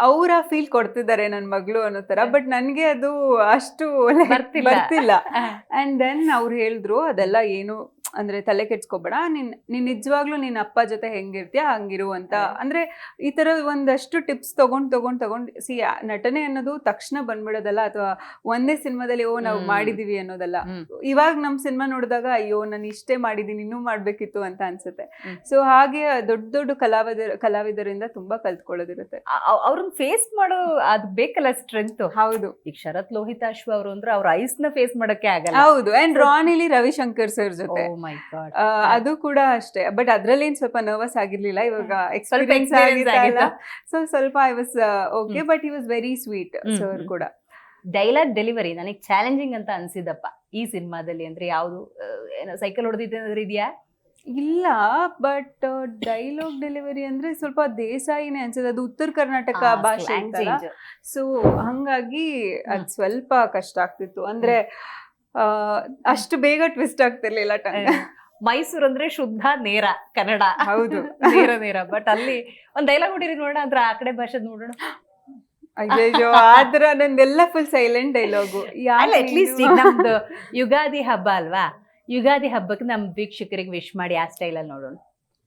ಅವ್ರ ಫೀಲ್ ಕೊಡ್ತಿದ್ದಾರೆ ನನ್ನ ಮಗಳು ಅನ್ನೋ ತರ ಬಟ್ ನನಗೆ ಅದು ಅಷ್ಟು. ಬರ್ತಿಲ್ಲ. ಅಂಡ್ ದೆನ್ ಅವ್ರು ಹೇಳಿದ್ರು ಅದೆಲ್ಲ ಏನು ಅಂದ್ರೆ ತಲೆ ಕೆಡ್ಸ್ಕೊಬೇಡ. ನಿನ್ ನೀನ್ ನಿಜವಾಗ್ಲೂ ನಿನ್ನ ಅಪ್ಪ ಜೊತೆ ಹೆಂಗಿರ್ತೀಯ ಹಂಗಿರು ಅಂತ ಹ್ಮ್. ಅಂದ್ರೆ ಈ ತರ ಒಂದಷ್ಟು ಟಿಪ್ಸ್ ತಗೊಂಡ್ ತಗೊಂಡ್ ತಗೊಂಡ್ ಸಿ ನಟನೆ ಅನ್ನೋದು ತಕ್ಷಣ ಬಂದ್ಬಿಡೋದಲ್ಲ ಅಥವಾ ಒಂದೇ ಸಿನಿಮಾದಲ್ಲಿ ಓ ನಾವು. ಮಾಡಿದೀವಿ ಅನ್ನೋದಲ್ಲ. ಇವಾಗ ನಮ್ ಸಿನಿಮಾ ನೋಡಿದಾಗ ಅಯ್ಯೋ ನಾನು ಇಷ್ಟೇ ಮಾಡಿದೀನಿ ಇನ್ನೂ ಮಾಡ್ಬೇಕಿತ್ತು ಅಂತ ಅನ್ಸುತ್ತೆ. ಸೊ ಹಾಗೆ ದೊಡ್ಡ ದೊಡ್ಡ ಕಲಾವಿದರ ಕಲಾವಿದರಿಂದ ತುಂಬಾ ಕಲ್ತ್ಕೊಳ್ಳೋದಿರುತ್ತೆ. ಅವ್ರನ್ನ ಫೇಸ್ ಮಾಡೋ ಅದು ಬೇಕಲ್ಲ ಸ್ಟ್ರೆಂತ್ ಹೌದು. ಈಗ ಶರತ್ ಲೋಹಿತಾಶ್ವ ಅವರು ಅಂದ್ರೆ ಅವ್ರ ಐಸ್ನ ಫೇಸ್ ಮಾಡಕ್ಕೆ ಆಗಲ್ಲ. ಹೌದು. ಅಂಡ್ ರಾಣಿಲಿ ರವಿಶಂಕರ್ ಸರ್ ಜೊತೆ. ಆ, ಅದು ಕೂಡ ಅಷ್ಟೇ. ಬಟ್ ಅದ್ರಲ್ಲಿ ಸ್ವಲ್ಪ ನರ್ವಸ್ ಆಗಿರ್ಲಿಲ್ಲ. ಇವಾಗ ಎಕ್ಸ್ಪೀರಿಯನ್ಸ್ experience ಸೊ ಸ್ವಲ್ಪ ಐ ವಾಸ್ ಓಕೆ ಬಟ್ ಈ ವಾಸ್ ವೆರಿ ಸ್ವೀಟ್ ಸರ್ ಕೂಡ. ಡೈಲಾಗ್ ಡೆಲಿವರಿ ನನಗೆ ಚಾಲೆಂಜಿಂಗ್ ಅಂತ ಅನ್ಸಿದಪ್ಪ ಈ ಸಿನಿಮಾದಲ್ಲಿ. ಅಂದ್ರೆ ಯಾವ್ದು ಏನೋ ಸೈಕಲ್ ಹೊಡೆದಿದ್ದೆ ಅಂದ್ರೆ ಇದೆಯಾ? ಇಲ್ಲ ಬಟ್ ಡೈಲಾಗ್ ಡೆಲಿವರಿ ಅಂದ್ರೆ ಸ್ವಲ್ಪ ದೇಸಾಯಿನೇ ಅನ್ಸುತ್ತೆ. ಅದು ಉತ್ತರ ಕರ್ನಾಟಕ ಭಾಷೆ ಸೊ ಹಂಗಾಗಿ ಅದ್ ಸ್ವಲ್ಪ ಕಷ್ಟ ಆಗ್ತಿತ್ತು. ಅಂದ್ರೆ ಅಷ್ಟು ಬೇಗ ಟ್ವಿಸ್ಟ್ ಆಗ್ತಿರ್ಲಿಲ್ಲ ಮೈಸೂರು ಅಂದ್ರೆ ಶುದ್ಧ ನೇರ ಕನ್ನಡ. ಹೌದು. ನೇರ ನೇರ. ಬಟ್ ಅಲ್ಲಿ ಒಂದ್ ಡೈಲಾಗ್ ಹೊಡಿರಿ ನೋಡೋಣ ಅಂದ್ರೆ ಆ ಕಡೆ ಭಾಷೆ ನೋಡೋಣ. ಅಯ್ಯೋ ಆದ್ರ ನಂದೆಲ್ಲ full silent dialogue at least ನಮ್ದು ಯುಗಾದಿ ಹಬ್ಬ ಅಲ್ವಾ? ಯುಗಾದಿ ಹಬ್ಬಕ್ಕೆ ನಮ್ ವೀಕ್ಷಕರಿಗೆ ವಿಶ್ ಮಾಡಿ ಆ ಸ್ಟೈಲ್ ಅಲ್ಲಿ ನೋಡೋಣ.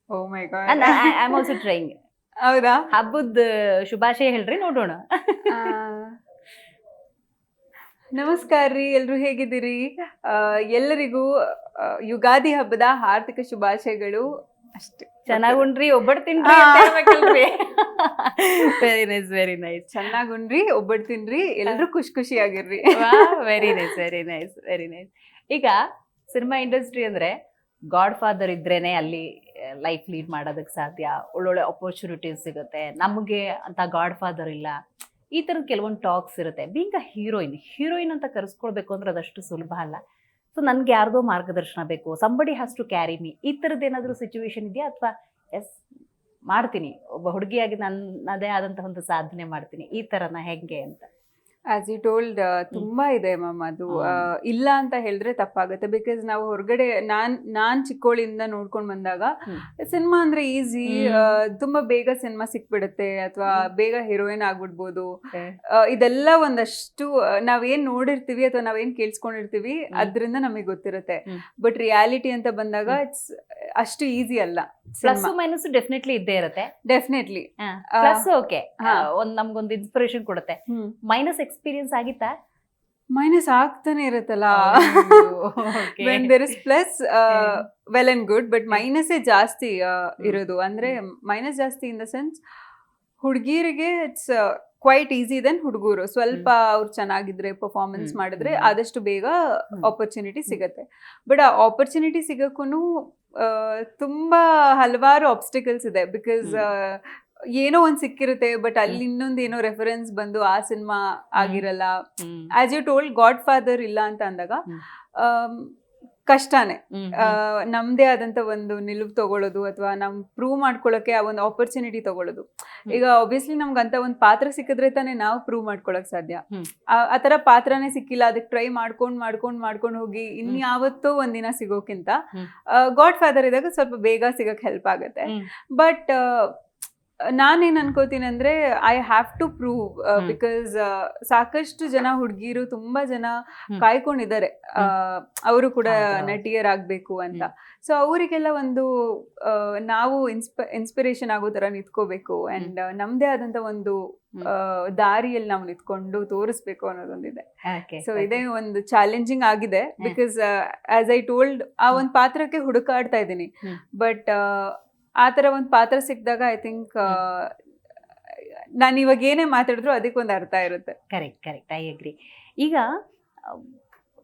ಓ my god I am also trying ಹೌದಾ? ಹಬ್ಬದ ಶುಭಾಶಯ ಹೇಳ್ರಿ ನೋಡೋಣ. ನಮಸ್ಕಾರ ರೀ ಎಲ್ರು ಹೇಗಿದ್ದೀರಿ? ಎಲ್ಲರಿಗೂ ಯುಗಾದಿ ಹಬ್ಬದ ಹಾರ್ದಿಕ ಶುಭಾಶಯಗಳು. ಅಷ್ಟೇ ಚೆನ್ನಾಗ್ ಉಂಡ್ರಿ ಒಬ್ಬಡ್ ತಿನ್ರಿ ವೆರಿ ನೈಸ್ ವೆರಿ ನೈಸ್ ಚೆನ್ನಾಗ್ ಉಂಡ್ರಿ ಒಬ್ಬಟ್ ತಿನ್ರಿ ಎಲ್ಲರೂ ಖುಷಿ ಖುಷಿಯಾಗಿರ್ರಿ. Very nice very nice very nice ಈಗ ಸಿನಿಮಾ ಇಂಡಸ್ಟ್ರಿ ಅಂದ್ರೆ ಗಾಡ್ ಫಾದರ್ ಇದ್ರೇನೆ ಅಲ್ಲಿ ಲೈಫ್ ಲೀಡ್ ಮಾಡೋದಕ್ಕೆ ಸಾಧ್ಯ. ಒಳ್ಳೊಳ್ಳೆ ಅಪರ್ಚುನಿಟೀಸ್ ಸಿಗುತ್ತೆ. ನಮಗೆ ಅಂತ ಗಾಡ್ ಫಾದರ್ ಇಲ್ಲ. ಈ ಥರದ ಕೆಲವೊಂದು ಟಾಕ್ಸ್ ಇರುತ್ತೆ. ಬೀಂಗ್ ಅ ಹೀರೋಯಿನ್ ಹೀರೋಯಿನ್ ಅಂತ ಕರೆಸ್ಕೊಳ್ಬೇಕು ಅಂದ್ರೆ ಅದಷ್ಟು ಸುಲಭ ಅಲ್ಲ. ಸೊ ನನಗೆ ಯಾರ್ದೋ ಮಾರ್ಗದರ್ಶನ ಬೇಕು. Somebody has to carry me ಈ ಥರದ್ದು ಏನಾದರೂ ಸಿಚುವೇಶನ್ ಇದೆಯಾ ಅಥವಾ ಎಸ್ ಮಾಡ್ತೀನಿ. ಒಬ್ಬ ಹುಡುಗಿಯಾಗಿ ನನ್ನದೇ ಆದಂತಹ ಒಂದು ಸಾಧನೆ ಮಾಡ್ತೀನಿ. ಈ ಥರನ ಹೆಂಗೆ ಅಂತ. ಆಸ್ ಯು ಟೋಲ್ಡ್ ತುಂಬಾ ಇದೆ ಮ್ಯಾಮ್ ಅದು. ಇಲ್ಲ ಅಂತ ಹೇಳಿದ್ರೆ ತಪ್ಪಾಗುತ್ತೆ. ಬಿಕಾಸ್ ನಾವು ಹೊರಗಡೆ ನಾನ್ ನಾನ್ ಚಿಕ್ಕೋಳಿಂದ ನೋಡ್ಕೊಂಡು ಬಂದಾಗ. ಸಿನಿಮಾ ಅಂದ್ರೆ ಈಸಿ. ತುಂಬಾ ಬೇಗ ಸಿನಿಮಾ ಸಿಕ್ಬಿಡುತ್ತೆ ಅಥವಾ ಬೇಗ ಹೀರೋಯಿನ್ ಆಗ್ಬಿಡ್ಬೋದು. ಇದೆಲ್ಲ ಒಂದಷ್ಟು ನಾವೇನ್ ನೋಡಿರ್ತೀವಿ ಅಥವಾ ನಾವೇನ್ ಕೇಳಿಸ್ಕೊಂಡಿರ್ತೀವಿ ಅದರಿಂದ ನಮಗೆ ಗೊತ್ತಿರುತ್ತೆ. ಬಟ್ ರಿಯಾಲಿಟಿ ಅಂತ ಬಂದಾಗ ಇಟ್ಸ್ ಅಷ್ಟು ಈಸಿ ಅಲ್ಲ ಪ್ಲಸ್ ಮೈನಸ್ ಡೆಫಿನೆಟ್ಲಿ ಇದ್ದೇ ಇರುತ್ತೆ. Definitely plus okay. ಒಂದ್ ನಮ್ಗೊಂದು ಇನ್ಸ್ಪಿರೇಷನ್ ಕೊಡುತ್ತೆ. ಮೈನಸ್ ಎಕ್ಸ್ಪೀರಿಯನ್ಸ್ ಆಗಿತ್ತಾ? ಮೈನಸ್ ಆಗ್ತಾನೆ ಇರುತ್ತಲ್ಲ. When there is plus. Well and good but minus ಜಾಸ್ತಿ ಇರೋದು. ಅಂದ್ರೆ ಮೈನಸ್ ಜಾಸ್ತಿ ಇನ್ ದ ಸೆನ್ಸ್ ಹುಡುಗಿರಿಗೆ ಇಟ್ಸ್ ಕ್ವೈಟ್ ಈಸಿ ದೆನ್ ಹುಡುಗರು. ಸ್ವಲ್ಪ ಅವ್ರು ಚೆನ್ನಾಗಿದ್ರೆ ಪರ್ಫಾರ್ಮೆನ್ಸ್ ಮಾಡಿದ್ರೆ ಆದಷ್ಟು ಬೇಗ. ಆಪರ್ಚುನಿಟಿ ಸಿಗತ್ತೆ. ಬಟ್ ಆ ಆಪರ್ಚುನಿಟಿ ಸಿಗಕ್ಕೂ ತುಂಬಾ ಹಲವಾರು ಆಬ್ಸ್ಟಿಕಲ್ಸ್ ಇದೆ. ಬಿಕಾಸ್ ಏನೋ ಒಂದ್ ಸಿಕ್ಕಿರುತ್ತೆ ಬಟ್ ಅಲ್ಲಿ ಇನ್ನೊಂದು ಏನೋ ರೆಫರೆನ್ಸ್ ಬಂದು ಆ ಸಿನಿಮಾ ಆಗಿರಲ್ಲ. As you told godfather ಇಲ್ಲ ಅಂತ ಅಂದಾಗ. ಕಷ್ಟನೇ. ನಮ್ದೇ ಆದಂತ ಒಂದು ನಿಲುವು ತಗೊಳ್ಳೋದು ಅಥವಾ ನಮ್ ಪ್ರೂವ್ ಮಾಡ್ಕೊಳಕ್ಕೆ ಆ ಒಂದು ಆಪರ್ಚುನಿಟಿ ತಗೊಳ್ಳೋದು. ಈಗ ಆಬ್ವಿಯಸ್ಲಿ ನಮ್ಗೆ ಅಂತ ಒಂದು ಪಾತ್ರ ಸಿಕ್ಕಿದ್ರೆ ತಾನೇ ನಾವು ಪ್ರೂವ್ ಮಾಡ್ಕೊಳಕ್ ಸಾಧ್ಯ. ಆ- ತರ ಪಾತ್ರನೇ ಸಿಕ್ಕಿಲ್ಲ ಅದಕ್ಕೆ ಟ್ರೈ ಮಾಡ್ಕೊಂಡ್ ಮಾಡ್ಕೊಂಡ್ ಮಾಡ್ಕೊಂಡು ಹೋಗಿ ಇನ್ಯಾವತ್ತೋ ಒಂದಿನ ಸಿಗೋಕ್ಕಿಂತ ಗಾಡ್ ಫಾದರ್ ಇದ್ದಾಗ ಸ್ವಲ್ಪ ಬೇಗ ಸಿಗಕ್ ಹೆಲ್ಪ್ ಆಗುತ್ತೆ. ಬಟ್ ನಾನೇನ್ ಅನ್ಕೋತೀನಿ ಅಂದ್ರೆ I have to prove. Because ಸಾಕಷ್ಟು ಜನ ಹುಡುಗಿರು ತುಂಬಾ ಜನ. ಕಾಯ್ಕೊಂಡಿದ್ದಾರೆ. ಅವರು ಕೂಡ ನಟಿಯರಾಗಬೇಕು ಅಂತ. ಸೊ ಅವರಿಗೆಲ್ಲ ಒಂದು ನಾವು ಇನ್ಸ್ಪ ಇನ್ಸ್ಪಿರೇಷನ್ ಆಗೋ ತರ ನಿಂತ್ಕೋಬೇಕು ಅಂಡ್ ನಮ್ದೇ ಆದಂತ ಒಂದು ಹ್ಮ್. ಆ, ದಾರಿಯಲ್ಲಿ ನಾವು ನಿಂತ್ಕೊಂಡು ತೋರಿಸ್ಬೇಕು ಅನ್ನೋದೊಂದಿದೆ. ಸೊ. ಇದೇ ಒಂದು ಚಾಲೆಂಜಿಂಗ್ ಆಗಿದೆ ಬಿಕಾಸ್ ಆಸ್ ಐ ಟೋಲ್ಡ್ ಆ ಒಂದು ಪಾತ್ರಕ್ಕೆ ಹುಡುಕಾಡ್ತಾ ಇದ್ದೀನಿ. ಬಟ್ ಆ ಥರ ಒಂದು ಪಾತ್ರ ಸಿಕ್ಕಿದಾಗ ಐ ಥಿಂಕ್ ನಾನು ಇವಾಗ ಏನೇ ಮಾತಾಡಿದ್ರು ಅದಕ್ಕೊಂದು ಅರ್ಥ ಇರುತ್ತೆ. ಕರೆಕ್ಟ್ ಕರೆಕ್ಟ್ ಐ ಅಗ್ರಿ ಈಗ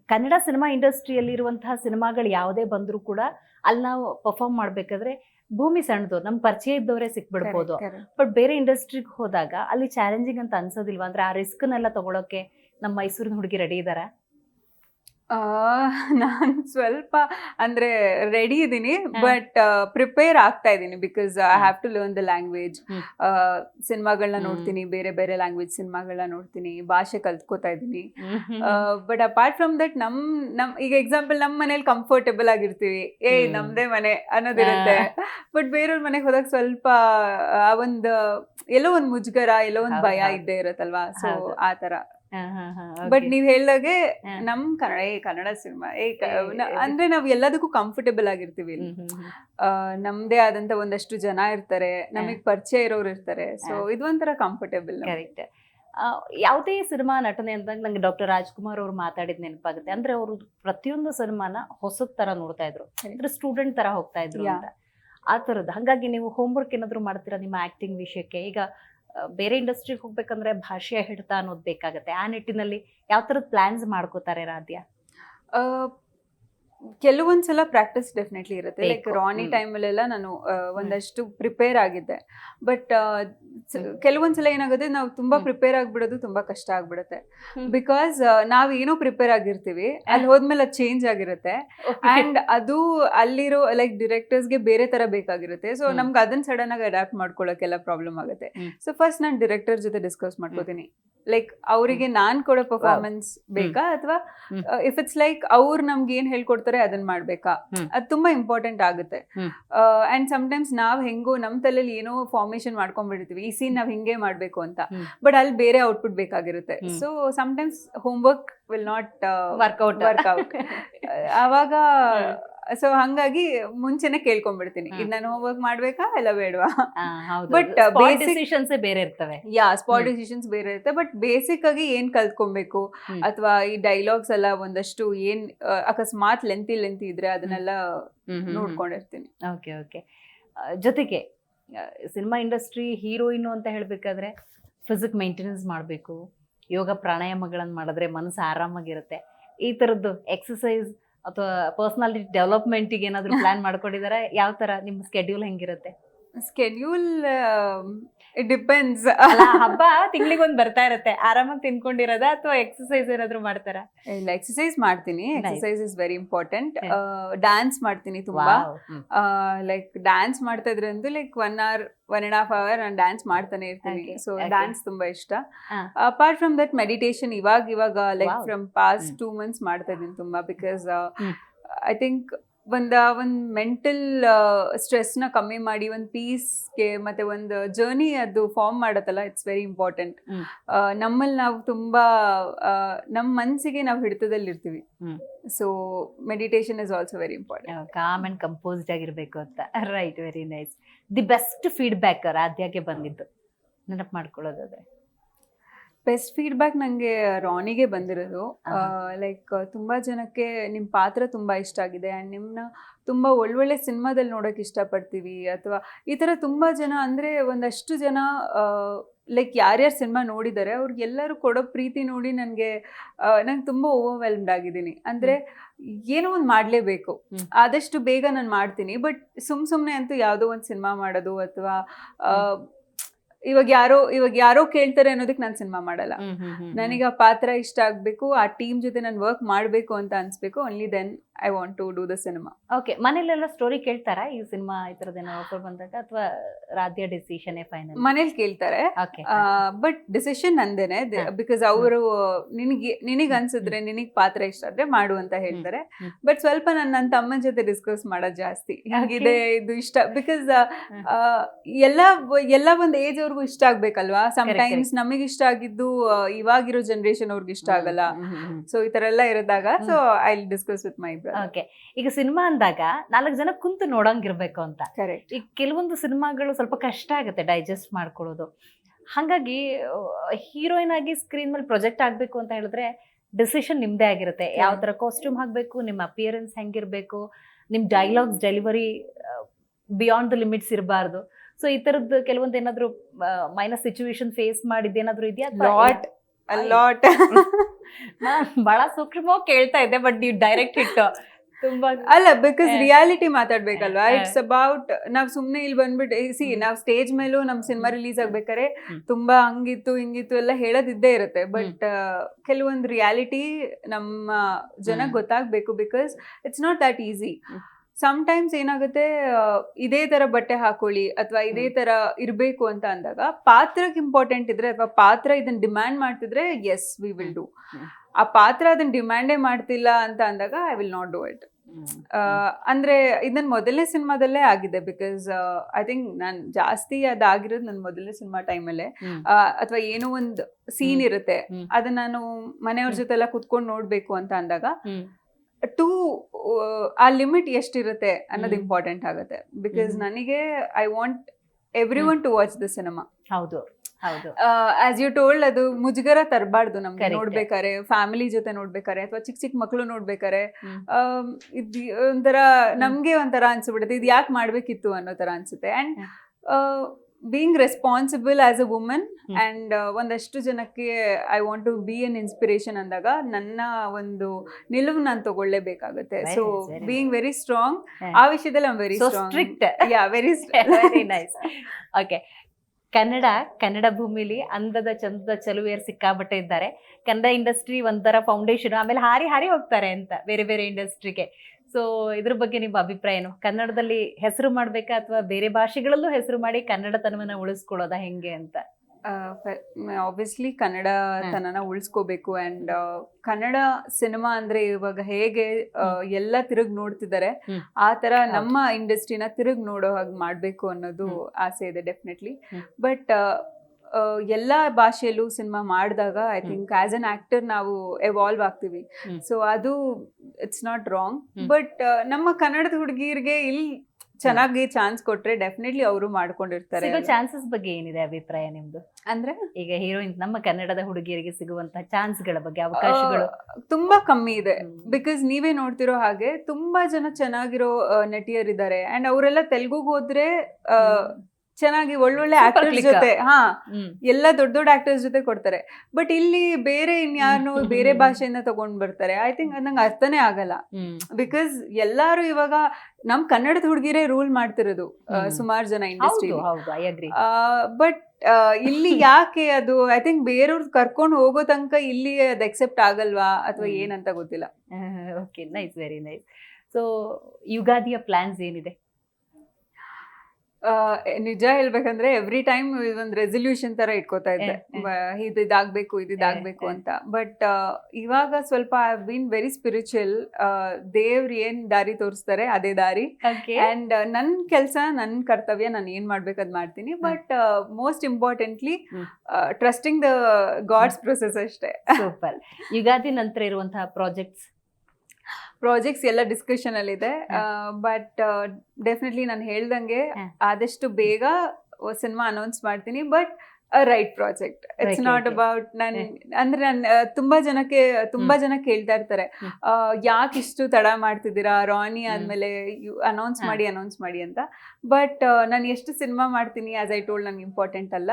ಕನ್ನಡ ಸಿನಿಮಾ ಇಂಡಸ್ಟ್ರಿಯಲ್ಲಿರುವಂತಹ ಸಿನಿಮಾಗಳು ಯಾವುದೇ ಬಂದರೂ ಕೂಡ ಅಲ್ಲಿ ನಾವು ಪರ್ಫಾರ್ಮ್ ಮಾಡಬೇಕಾದ್ರೆ ಭೂಮಿ ಸಣ್ಣದು ನಮ್ಮ ಪರಿಚಯ ಇದ್ದವರೇ ಸಿಕ್ಬಿಡ್ಬೋದು. ಬಟ್ ಬೇರೆ ಇಂಡಸ್ಟ್ರಿಗೆ ಹೋದಾಗ ಅಲ್ಲಿ ಚಾಲೆಂಜಿಂಗ್ ಅಂತ ಅನ್ಸೋದಿಲ್ವಾ? ಅಂದ್ರೆ ಆ ರಿಸ್ಕ್ನೆಲ್ಲ ತಗೊಳಕ್ಕೆ ನಮ್ಮ ಮೈಸೂರಿನ ಹುಡುಗಿ ರೆಡಿ ಇದಾರ ಆ, ನಾನ್ ಸ್ವಲ್ಪ ಅಂದ್ರೆ ರೆಡಿ ಇದ್ದೀನಿ ಬಟ್ ಪ್ರಿಪೇರ್ ಆಗ್ತಾ ಇದ್ದೀನಿ because I have to learn the language. ಸಿನಿಮಾಗಳನ್ನ ನೋಡ್ತೀನಿ ಬೇರೆ ಬೇರೆ ಲ್ಯಾಂಗ್ವೇಜ್ ಸಿನಿಮಾಗಳನ್ನ ನೋಡ್ತೀನಿ ಭಾಷೆ ಕಲ್ತ್ಕೋತಾ ಇದ್ದೀನಿ ಬಟ್ ಅಪಾರ್ಟ್ ಫ್ರಮ್ ದಟ್ ನಮ್ ನಮ್ ಈಗ ಎಕ್ಸಾಂಪಲ್ ನಮ್ ಮನೇಲಿ ಕಂಫರ್ಟೇಬಲ್ ಆಗಿರ್ತೀವಿ. ಏ. ನಮ್ದೇ ಮನೆ ಅನ್ನೋದಿರುತ್ತೆ. ಬಟ್ ಬೇರೆಯವ್ರ ಮನೆಗೆ ಹೋದಾಗ ಸ್ವಲ್ಪ ಆ ಒಂದು ಎಲ್ಲೋ ಒಂದು ಮುಜುಗರ ಎಲ್ಲೋ ಒಂದು ಭಯ ಇದ್ದೇ ಇರುತ್ತಲ್ವಾ? ಸೊ. ಆ ತರ ಬಟ್ ನೀವ್ ಹೇಳ್ದಾಗೆ. ನಮ್ ಕನ್ನಡ ಏ ಕನ್ನಡ ಸಿನಿಮಾ ಏ. ಅಂದ್ರೆ ನಾವ್ ಎಲ್ಲದಕ್ಕೂ ಕಂಫರ್ಟಬಲ್ ಆಗಿರ್ತೀವಿ ನಮ್ದೇ ಆದಂತ ಒಂದಷ್ಟು ಜನ ಇರ್ತಾರೆ ನಮಗ್ ಪರಿಚಯ ಇರೋರು ಇರ್ತಾರೆ. ಸೊ ಇದು ಇದೊಂಥರ ಕಂಫರ್ಟಬಲ್ ಕರೆಕ್ಟ್ ಯಾವುದೇ ಸಿನಿಮಾ ನಟನೆ ಅಂದಾಗ ನಂಗೆ ಡಾಕ್ಟರ್ ರಾಜ್ಕುಮಾರ್ ಅವ್ರು ಮಾತಾಡಿದ ನೆನಪಾಗುತ್ತೆ. ಅಂದ್ರೆ ಅವರು ಪ್ರತಿಯೊಂದು ಸಿನಿಮಾನ ಹೊಸದ್ ತರ ನೋಡ್ತಾ ಇದ್ರು. ಅಂದ್ರೆ ಸ್ಟೂಡೆಂಟ್ ತರ ಹೋಗ್ತಾ ಇದ್ರು ಅಂತ. ಆ ತರದ್ದು ಹಾಗಾಗಿ ನೀವು ಹೋಮ್ವರ್ಕ್ ಏನಾದ್ರು ಮಾಡ್ತೀರಾ ನಿಮ್ಮ ಆಕ್ಟಿಂಗ್ ವಿಷಯಕ್ಕೆ? ಈಗ ಬೇರೆ ಇಂಡಸ್ಟ್ರಿಗೆ ಹೋಗ್ಬೇಕಂದ್ರೆ ಭಾಷೆಯ ಹಿಡಿತ ಅನ್ನೋದು ಬೇಕಾಗುತ್ತೆ. ಆ ನಿಟ್ಟಿನಲ್ಲಿ ಯಾವ ಥರದ ಪ್ಲಾನ್ಸ್ ಮಾಡ್ಕೋತಾರೆ ರಾಧ್ಯ? ಕೆಲವೊಂದ್ಸಲ ಪ್ರಾಕ್ಟೀಸ್ ಡೆಫಿನೆಟ್ಲಿ ಇರುತ್ತೆ ಲೈಕ್. ರಾನಿ. ಟೈಮಲ್ಲೆಲ್ಲ ನಾನು ಒಂದಷ್ಟು ಪ್ರಿಪೇರ್ ಆಗಿದ್ದೆ ಬಟ್ ಕೆಲವೊಂದ್ಸಲ ಏನಾಗುತ್ತೆ ನಾವು ತುಂಬಾ. ಪ್ರಿಪೇರ್ ಆಗ್ಬಿಡೋದು ತುಂಬಾ ಕಷ್ಟ ಆಗ್ಬಿಡುತ್ತೆ. ಬಿಕಾಸ್ ನಾವ್ ಏನೋ ಪ್ರಿಪೇರ್ ಆಗಿರ್ತೀವಿ ಅಲ್ಲಿ ಹೋದ್ಮೇಲೆ ಅದು ಚೇಂಜ್ ಆಗಿರುತ್ತೆ ಅಂಡ್ ಅದು ಅಲ್ಲಿರೋ ಲೈಕ್ ಡಿರೆಕ್ಟರ್ಸ್ಗೆ ಬೇರೆ ತರ ಬೇಕಾಗಿರುತ್ತೆ ಸೊ. ನಮ್ಗೆ ಅದನ್ನ ಸಡನ್ ಆಗಿ ಅಡಾಪ್ಟ್ ಮಾಡ್ಕೊಳಕ್ಕೆಲ್ಲ ಪ್ರಾಬ್ಲಮ್ ಆಗುತ್ತೆ. ಸೊ ಫಸ್ಟ್ ನಾನು ಡಿರೆಕ್ಟರ್ ಜೊತೆ ಡಿಸ್ಕಸ್ ಮಾಡ್ಕೋತೀನಿ ಲೈಕ್ ಅವರಿಗೆ ನಾನ್ ಕೊಡೋ ಪರ್ಫಾರ್ಮೆನ್ಸ್ ಬೇಕಾ ಅಥವಾ ಇಫ್ ಇಟ್ಸ್ ಲೈಕ್ ಅವ್ರು ನಮ್ಗೆ ಏನ್ ಹೇಳ್ಕೊಡ್ತಾರೆ ಅದನ್ನ ಮಾಡ್ಬೇಕಾ. ಅದು ತುಂಬಾ ಇಂಪಾರ್ಟೆಂಟ್ ಆಗುತ್ತೆ. ಅಂಡ್ ಸಮ್ಟೈಮ್ಸ್ ನಾವ್ ಹೆಂಗೋ ನಮ್ ತಲೆಯಲ್ಲಿ ಏನೋ ಫಾರ್ಮೇಶನ್ ಮಾಡ್ಕೊಂಡ್ಬಿಡ್ತೀವಿ ಈ ಸೀನ್ ನಾವ್ ಹಿಂಗೆ ಮಾಡ್ಬೇಕು ಅಂತ. ಬಟ್ ಅಲ್ಲಿ ಬೇರೆ ಔಟ್ಪುಟ್ ಬೇಕಾಗಿರುತ್ತೆ. So sometimes home work will not work out ಅವಾಗ ಸೊ ಹಂಗಾಗಿ ಮುಂಚೆನೆ ಕೇಳ್ಕೊಂಡ್ಬಿಡ್ತೀನಿ. ಇದು ನಾನು ಹೋಮ್ವರ್ಕ್ ಮಾಡ್ಬೇಕಾ ಇಲ್ಲ ಬೇಡವಾ? ಬಟ್ ಡಿಸಿಷನ್ಸ್ ಬೇರೆ ಇರ್ತವೆ. ಯಾ ಸ್ಪಾಟ್ ಡಿಸಿಷನ್ಸ್ ಬೇರೆ ಇರುತ್ತೆ. ಬಟ್ ಬೇಸಿಕ್ ಆಗಿ ಏನ್ ಕಲ್ತ್ಕೊಬೇಕು? ಅಥವಾ ಈ ಡೈಲಾಗ್ಸ್ ಎಲ್ಲ ಒಂದಷ್ಟು ಏನ್ ಅಕಸ್ಮಾತ್ ಲೆಂತಿ ಲೆಂತಿ ಇದ್ರೆ ಅದನ್ನೆಲ್ಲ ನೋಡ್ಕೊಂಡಿರ್ತೀನಿ. ಓಕೆ ಓಕೆ ಜೊತೆಗೆ ಸಿನಿಮಾ ಇಂಡಸ್ಟ್ರಿ ಹೀರೋಯಿನ್ ಅಂತ ಹೇಳ್ಬೇಕಾದ್ರೆ ಫಿಸಿಕ್ ಮೇಂಟೆನೆನ್ಸ್ ಮಾಡಬೇಕು. ಯೋಗ ಪ್ರಾಣಾಯಾಮಗಳನ್ನು ಮಾಡಿದ್ರೆ ಮನಸ್ಸು ಆರಾಮಾಗಿರುತ್ತೆ. ಈ ಥರದ್ದು ಎಕ್ಸಸೈಸ್ ಅಥವಾ ಪರ್ಸನಾಲಿಟಿ ಡೆವಲಪ್ಮೆಂಟಿಗೆ ಏನಾದರೂ ಪ್ಲಾನ್ ಮಾಡ್ಕೊಂಡಿದ್ದಾರೆ ಯಾವ ಥರ ನಿಮ್ಮ ಸ್ಕೆಡ್ಯೂಲ್ ಹೆಂಗಿರುತ್ತೆ? ಸ್ಕೆಡ್ಯೂಲ್ ಇಟ್ ಡಿಪೆಂಡ್ಸ್ ಹಬ್ಬ ತಿಂಗಳಿಗೊಂದು ಬರ್ತಾ ಇರುತ್ತೆ. ಆರಾಮಾಗಿ ತಿನ್ಕೊಂಡಿರೋದ ಅಥವಾ ಎಕ್ಸಸೈಸ್ ಏನಾದ್ರು ಮಾಡ್ತಾರಾ? ಇಲ್ಲ ಎಕ್ಸಸೈಸ್ ಮಾಡ್ತೀನಿ. Exercise is very important. Dance ಮಾಡ್ತೀನಿ ತುಂಬಾ. ಲೈಕ್ ಡ್ಯಾನ್ಸ್ ಮಾಡ್ತಾ ಇದ್ರೆ like one hour one and half hour ನಾನು ಡ್ಯಾನ್ಸ್ ಮಾಡ್ತಾನೆ ಇರ್ತೀನಿ. ಸೊ. ಡ್ಯಾನ್ಸ್ ತುಂಬಾ ಇಷ್ಟ. ಅಪಾರ್ಟ್ ಫ್ರಮ್ ದಟ್ ಮೆಡಿಟೇಷನ್ ಇವಾಗ ಇವಾಗ like from past. Two months ಮಾಡ್ತಾ ಇದ್ದೀನಿ ತುಂಬಾ ಬಿಕಾಸ್ ಐ ಥಿಂಕ್ ಒಂದ ಒಂದು ಮೆಂಟಲ್ ಸ್ಟ್ರೆಸ್ನ ಕಮ್ಮಿ ಮಾಡಿ ಒಂದು ಪೀಸ್ಗೆ ಮತ್ತೆ ಒಂದು ಜರ್ನಿ ಅದು ಫಾರ್ಮ್ ಮಾಡತ್ತಲ್ಲ ಇಟ್ಸ್ ವೆರಿ ಇಂಪಾರ್ಟೆಂಟ್ ನಮ್ಮಲ್ಲಿ ನಾವು ತುಂಬಾ ನಮ್ಮ ಮನಸ್ಸಿಗೆ ನಾವು ಹಿಡಿತದಲ್ಲಿ ಇರ್ತೀವಿ. So meditation is also very important calm and composed ಆಗಿರ್ಬೇಕು ಅಂತ. Right very nice the best feedback ಆದ್ಯಾಗೆ ಬಂದಿದ್ದು. ನೆನಪು ಮಾಡ್ಕೊಳ್ಳೋದಾದ್ರೆ. ಬೆಸ್ಟ್ ಫೀಡ್ಬ್ಯಾಕ್ ನನಗೆ ರಾನಿಗೆ ಬಂದಿರೋದು. ಲೈಕ್ ತುಂಬ ಜನಕ್ಕೆ ನಿಮ್ಮ ಪಾತ್ರ ತುಂಬಾ ಇಷ್ಟ ಆಗಿದೆ ಆ್ಯಂಡ್ ನಿಮ್ಮನ್ನ ತುಂಬಾ ಒಳ್ಳೊಳ್ಳೆ ಸಿನಿಮಾದಲ್ಲಿ ನೋಡೋಕೆ ಇಷ್ಟಪಡ್ತೀವಿ ಅಥವಾ ಈ ಥರ ತುಂಬಾ ಜನ ಅಂದರೆ ಒಂದಷ್ಟು ಜನ ಲೈಕ್ ಯಾರ್ಯಾರು ಸಿನಿಮಾ ನೋಡಿದ್ದಾರೆ ಅವ್ರಿಗೆಲ್ಲರೂ ಕೊಡೋ ಪ್ರೀತಿ ನೋಡಿ ನನಗೆ ನಂಗೆ ತುಂಬ ಓವರ್ವೆಲ್ಮ್ಡ್ ಆಗಿದ್ದೀನಿ. ಅಂದರೆ ಏನೋ ಒಂದು ಮಾಡಲೇಬೇಕು. ಆದಷ್ಟು ಬೇಗ ನಾನು ಮಾಡ್ತೀನಿ. ಬಟ್ ಸುಮ್ಮ ಸುಮ್ಮನೆ ಅಂತೂ ಯಾವುದೋ ಒಂದು ಸಿನಿಮಾ ಮಾಡೋದು ಅಥವಾ ಇವಾಗ ಯಾರೋ ಇವಾಗ ಯಾರೋ ಕೇಳ್ತಾರೆ ಅನ್ನೋದಕ್ಕೆ ನಾನು ಸಿನಿಮಾ ಮಾಡಲ್ಲ. ನನಗೆ ಆ ಪಾತ್ರ ಇಷ್ಟ ಆಗಬೇಕು ಆ ಟೀಮ್ ಜೊತೆ ನಾನು ವರ್ಕ್ ಮಾಡಬೇಕು ಅಂತ ಅನ್ಸ್ಬೇಕು only then I want to do the cinema okay ಮನೇಲೆಲ್ಲ ಸ್ಟೋರಿ ಕೇಳ್ತಾರಾ? ಈ ಸಿನಿಮಾ ಈ ಥರದ್ದೇನೋ ಆಫರ್ ಬಂದಾಗ ಅಥವಾ ರಾಧ್ಯ ಡಿಸಿಷನ್ ಫೈನಲ್ ಮನೇಲಿ ಕೇಳ್ತಾರೆ. ಓಕೆ ಬಟ್ ಡಿಸಿಷನ್ ನಂದೇನೆ. ಬಿಕಾಸ್ ಅವರು ನಿನಗೆ ನಿನಗೆ ಅನ್ಸಿದ್ರೆ ನಿನಗೆ ಪಾತ್ರ ಇಷ್ಟ ಆದ್ರೆ ಮಾಡು ಅಂತ ಹೇಳ್ತಾರೆ. ಬಟ್ ಸ್ವಲ್ಪ ನಾನು ನನ್ನ ತಮ್ಮನ ಜೊತೆ ಡಿಸ್ಕಸ್ ಮಾಡೋದು ಜಾಸ್ತಿ. ಹಾಗಿದೆ ಇದು ಇಷ್ಟ. ಬಿಕಾಸ್ ಎಲ್ಲ ಎಲ್ಲ ಒಂದು ಏಜ್ ಅವ್ರಿಗೂ ಇಷ್ಟ ಆಗ್ಬೇಕಲ್ವಾ? ಟೈಮ್ಸ್ ನಮಗೆ ಇಷ್ಟ ಆಗಿದ್ದು ಇವಾಗಿರೋ ಜನರೇಷನ್ ಅವ್ರಿಗೆ ಇಷ್ಟ ಆಗಲ್ಲ. ಸೊ ಈ ತರ ಎಲ್ಲ ಇರೋದಾಗ so I discuss with my okay. ಈಗ ಸಿನಿಮಾ ಅಂದಾಗ ನಾಲ್ಕು ಜನ ಕುಂತು ನೋಡಂಗಿರ್ಬೇಕು ಅಂತ. ಈಗ ಕೆಲವೊಂದು ಸಿನಿಮಾಗಳು ಸ್ವಲ್ಪ ಕಷ್ಟ ಆಗುತ್ತೆ ಡೈಜೆಸ್ಟ್ ಮಾಡ್ಕೊಳ್ಳೋದು. ಹಾಗಾಗಿ ಹೀರೋಯಿನ್ ಆಗಿ ಸ್ಕ್ರೀನ್ ಮೇಲೆ ಪ್ರೊಜೆಕ್ಟ್ ಆಗಬೇಕು ಅಂತ ಹೇಳಿದ್ರೆ ಡಿಸಿಷನ್ ನಿಮ್ದೇ ಆಗಿರುತ್ತೆ. ಯಾವ ತರ ಕಾಸ್ಟ್ಯೂಮ್ ಹಾಕಬೇಕು ನಿಮ್ಮ ಅಪಿಯರೆನ್ಸ್ ಹೆಂಗಿರಬೇಕು ನಿಮ್ dialogues delivery beyond the limits ಇರಬಾರ್ದು. ಸೊ ಈ ತರದ್ದು ಕೆಲವೊಂದು ಏನಾದ್ರು ಮೈನಸ್ ಸಿಚುವೇಶನ್ ಫೇಸ್ ಮಾಡಿದ್ದೇನಾದ್ರೂ ಇದೆಯಾ ನಾಟ್ ಲಾಟ್ ಲಾಟ್ ಬಹಳ ಸೂಕ್ಷ್ಮವಾಗಿ ಕೇಳ್ತಾ ಇದ್ದೆ ಬಟ್ ನೀವು ಡೈರೆಕ್ಟ್ ಹಿಟ್ ತುಂಬಾ ಅಲ್ಲ ಬಿಕಾಸ್. ರಿಯಾಲಿಟಿ ಮಾತಾಡ್ಬೇಕಲ್ವಾ. ಇಟ್ಸ್ ಅಬೌಟ್ ನಾವ್ ಸುಮ್ನೆ ಇಲ್ಲಿ ಬಂದ್ಬಿಟ್ಟು ಸಿ ನಾವು ಸ್ಟೇಜ್ ಮೇಲೂ ನಮ್ ಸಿನಿಮಾ ರಿಲೀಸ್ ಆಗ್ಬೇಕಾರೆ. ತುಂಬಾ ಹಂಗಿತ್ತು ಹಿಂಗಿತ್ತು ಎಲ್ಲ ಹೇಳೋದಿದ್ದೇ ಇರುತ್ತೆ. ಬಟ್ ಕೆಲವೊಂದು ರಿಯಾಲಿಟಿ ನಮ್ಮ ಜನ. ಗೊತ್ತಾಗ್ಬೇಕು because it's not that easy hmm. Times ಏನಾಗುತ್ತೆ ಇದೇ ತರ ಬಟ್ಟೆ ಹಾಕೊಳ್ಳಿ ಅಥವಾ ಇದೇ ತರ ಇರಬೇಕು ಅಂತ ಅಂದಾಗ ಪಾತ್ರಕ್ಕೆ ಇಂಪಾರ್ಟೆಂಟ್ ಇದ್ರೆ ಅಥವಾ ಪಾತ್ರ ಇದನ್ನ ಡಿಮ್ಯಾಂಡ್ ಮಾಡ್ತಿದ್ರೆ ಎಸ್ ವಿ ವಿಲ್ ಡೂ ಆ ಪಾತ್ರ ಅದನ್ನ ಡಿಮ್ಯಾಂಡೇ ಮಾಡ್ತಿಲ್ಲ ಅಂತ ಅಂದಾಗ I will not do it ಅಂದ್ರೆ ಇದನ್ನ ಮೊದಲನೇ ಸಿನಿಮಾದಲ್ಲೇ ಆಗಿದೆ ಬಿಕಾಸ್ ಐ ಥಿಂಕ್ ನಾನು ಜಾಸ್ತಿ ಅದಾಗಿರೋದು ನನ್ನ ಮೊದಲನೇ ಸಿನಿಮಾ ಟೈಮಲ್ಲೇ ಅಥವಾ ಏನೋ ಒಂದು ಸೀನ್. ಇರುತ್ತೆ. ಅದನ್ನ ನಾನು ಮನೆಯವ್ರ. ಜೊತೆ ಎಲ್ಲ ಕುತ್ಕೊಂಡು ನೋಡ್ಬೇಕು ಅಂತ ಅಂದಾಗ. ಟು ಆ ಲಿಮಿಟ್ ಎಷ್ಟಿರುತ್ತೆ ಅನ್ನೋದು ಇಂಪಾರ್ಟೆಂಟ್ ಆಗುತ್ತೆ. ಬಿಕಾಸ್ ನನಗೆ I want every one to watch the cinema ಹೌದು ಹೌದು. ಆಸ್ ಯು ಟೋಲ್ಡ್ ಅದು ಮುಜುಗರ ತರಬಾರ್ದು ನಮ್ಗೆ. ನೋಡ್ಬೇಕಾರೆ ಫ್ಯಾಮಿಲಿ ಜೊತೆ ನೋಡ್ಬೇಕಾರೆ ಅಥವಾ ಚಿಕ್ಕ ಚಿಕ್ಕ ಮಕ್ಕಳು ನೋಡ್ಬೇಕಾರೆ ಇದ್ ಒಂಥರ ನಮ್ಗೆ ಒಂಥರ ಅನ್ಸ್ಬಿಡುತ್ತೆ. ಇದು ಯಾಕೆ ಮಾಡ್ಬೇಕಿತ್ತು ಅನ್ನೋ ತರ ಅನ್ಸುತ್ತೆ. And being responsible as a woman and and ಒಂದಷ್ಟು ಜನಕ್ಕೆ I want to be an inspiration ಅಂದಾಗ ನನ್ನ ಒಂದು ನಿಲುವು ನಾನು ತಗೊಳ್ಳೇಬೇಕಾಗುತ್ತೆ. So being very strong. ಆ ವಿಷಯದಲ್ಲಿ I'm very strict yeah very very nice okay Kannada Kannada ಭೂಮಿಲಿ ಅಂದದ ಚಂದದ ಚಲುವೆಯರು ಸಿಕ್ಕಾಬಟ್ಟೆ ಇದ್ದಾರೆ. ಕನ್ನಡ ಇಂಡಸ್ಟ್ರಿ ಒಂಥರ ಫೌಂಡೇಶನ್ ಆಮೇಲೆ ಹಾರಿ ಹಾರಿ ಹೋಗ್ತಾರೆ ಅಂತ ಬೇರೆ ಬೇರೆ ಇಂಡಸ್ಟ್ರಿಗೆ ಸೊ ಇದ್ರ ಬಗ್ಗೆ ನಿಮ್ಮ ಅಭಿಪ್ರಾಯ ಏನು? ಕನ್ನಡದಲ್ಲಿ ಹೆಸರು ಮಾಡ್ಬೇಕಾ ಅಥವಾ ಬೇರೆ ಭಾಷೆಗಳಲ್ಲೂ ಹೆಸರು ಮಾಡಿ ಕನ್ನಡತನವನ್ನ ಉಳಿಸ್ಕೊಳ್ಳೋದಾ ಹೆಂಗೆ ಅಂತ? ಆಬ್ವಿಯಸ್ಲಿ ಕನ್ನಡ ತನನ ಉಳಿಸ್ಕೋಬೇಕು ಅಂಡ್ ಕನ್ನಡ ಸಿನಿಮಾ ಅಂದ್ರೆ ಇವಾಗ ಹೇಗೆ ಎಲ್ಲ ತಿರುಗ್ ನೋಡ್ತಿದ್ದಾರೆ ಆ ತರ ನಮ್ಮ ಇಂಡಸ್ಟ್ರಿನ ತಿರುಗ್ ನೋಡೋ ಹಾಗೆ ಮಾಡ್ಬೇಕು ಅನ್ನೋದು. ಆಸೆ ಇದೆ ಡೆಫಿನೆಟ್ಲಿ ಬಟ್ ಎಲ್ಲಾ ಭಾಷೆಯಲ್ಲೂ ಸಿನಿಮಾ ಮಾಡಿದಾಗ I. Think as an actor ನಾವು ಎವಾಲ್ವ್ ಆಗ್ತೀವಿ. ಸೊ ಅದು ಇಟ್ಸ್ ನಾಟ್ ರಾಂಗ್ ಬಟ್ ನಮ್ಮ ಕನ್ನಡದ ಹುಡುಗಿರಿಗೆ ಇಲ್ಲಿ ಚೆನ್ನಾಗಿ ಚಾನ್ಸ್ ಕೊಟ್ರೆ ಡೆಫಿನೆಟ್ಲಿ ಅವರು ಮಾಡ್ಕೊಂಡಿರ್ತಾರೆ. ಚಾನ್ಸಸ್ ಬಗ್ಗೆ ಏನಿದೆ ಅಭಿಪ್ರಾಯ ನಿಮ್ದು? ಅಂದ್ರೆ? ಈಗ ಹೀರೋಯಿನ್ ನಮ್ಮ ಕನ್ನಡದ ಹುಡುಗಿಯರಿಗೆ ಸಿಗುವಂತಹ ಚಾನ್ಸ್ಗಳ ಬಗ್ಗೆ ಅವಕಾಶಗಳು? ತುಂಬಾ ಕಮ್ಮಿ ಇದೆ. ಬಿಕಾಸ್ ನೀವೇ ನೋಡ್ತಿರೋ ಹಾಗೆ ತುಂಬಾ ಜನ ಚೆನ್ನಾಗಿರೋ ನಟಿಯರಿದ್ದಾರೆ. ಅಂಡ್ ಅವರೆಲ್ಲ ತೆಲುಗುಗ್ ಹೋದ್ರೆ ಚೆನ್ನಾಗಿ ಒಳ್ಳೊಳ್ಳೆ ಆಕ್ಟರ್ಸ್ ಜೊತೆ ಹಾ ಎಲ್ಲ ದೊಡ್ಡ ದೊಡ್ಡ ಆಕ್ಟರ್ಸ್ ಜೊತೆ ಕೊಡ್ತಾರೆ. ಬಟ್ ಇಲ್ಲಿ ಬೇರೆ ಇನ್ಯಾರು. ಬೇರೆ ಭಾಷೆಯಿಂದ ತಗೊಂಡ್ ಬರ್ತಾರೆ. ಐ ಥಿಂಕ್ ನಂಗೆ ಅರ್ಥನೇ ಆಗಲ್ಲ. ಬಿಕಾಸ್ ಎಲ್ಲಾರು ಇವಾಗ ನಮ್ ಕನ್ನಡದ ಹುಡುಗಿರೇ ರೂಲ್ ಮಾಡ್ತಿರೋದು. ಸುಮಾರು ಜನ ಇಂಡಸ್ಟ್ರಿ ಬಟ್ ಇಲ್ಲಿ ಯಾಕೆ ಅದು? ಐ ಥಿಂಕ್ ಬೇರೆಯವ್ರು ಕರ್ಕೊಂಡು ಹೋಗೋ ತನಕ ಇಲ್ಲಿ ಅದು ಎಕ್ಸೆಪ್ಟ್ ಆಗಲ್ವಾ ಅಥವಾ ಏನಂತ ಗೊತ್ತಿಲ್ಲ. Okay nice very nice so ಯುಗಾದಿಯ plans ಏನಿದೆ? ನಿಜ ಹೇಳ್ಬೇಕಂದ್ರೆ ಎವ್ರಿ ಟೈಮ್ ಒಂದು ರೆಸೊಲ್ಯೂಷನ್ ತರ ಇಟ್ಕೋತಾ ಇದ್ದೆ. ಇದು ಇದಾಗ್ಬೇಕು ಇದು ಇದಾಗ್ಬೇಕು. ಅಂತ. ಬಟ್ ಇವಾಗ ಸ್ವಲ್ಪ ಐ ಬೀನ್ ವೆರಿ ಸ್ಪಿರಿಚುವಲ್ ದೇವ್ರು ಏನ್ ದಾರಿ ತೋರಿಸ್ತಾರೆ ಅದೇ ದಾರಿ. ಅಂಡ್ ನನ್ ಕೆಲಸ ನನ್ ಕರ್ತವ್ಯ ನಾನು ಏನ್ ಮಾಡ್ಬೇಕದ್ ಅದ್ ಮಾಡ್ತೀನಿ. But most importantly trusting the god's process ಅಷ್ಟೇ. ಯುಗಾದಿ ನಂತರ ಇರುವಂತಹ ಪ್ರಾಜೆಕ್ಟ್ಸ್ ಪ್ರಾಜೆಕ್ಟ್ಸ್ ಎಲ್ಲ ಡಿಸ್ಕಷನ್ ಅಲ್ಲಿ ಇದೆ. ಬಟ್ ಡೆಫಿನೆಟ್ಲಿ ನಾನು ಹೇಳ್ದಂಗೆ ಆದಷ್ಟು ಬೇಗ ಸಿನಿಮಾ ಅನೌನ್ಸ್ ಮಾಡ್ತೀನಿ. But right project it's Right, not about ನನ್ ಅಂದ್ರೆ ನನ್ ತುಂಬಾ ಜನಕ್ಕೆ ತುಂಬಾ ಜನ ಕೇಳ್ತಾ ಇರ್ತಾರೆ. ಯಾಕೆ ಇಷ್ಟು ತಡ ಮಾಡ್ತಿದ್ದೀರಾ? ರಾನಿ. ಆದ್ಮೇಲೆ ಅನೌನ್ಸ್. ಮಾಡಿ ಅನೌನ್ಸ್ ಮಾಡಿ ಅಂತ. ಬಟ್ ನಾನು ಎಷ್ಟು ಸಿನಿಮಾ ಮಾಡ್ತೀನಿ ಆಸ್ ಐ ಟೋಲ್ಡ್ ನನ್ಗೆ ಇಂಪಾರ್ಟೆಂಟ್ ಅಲ್ಲ.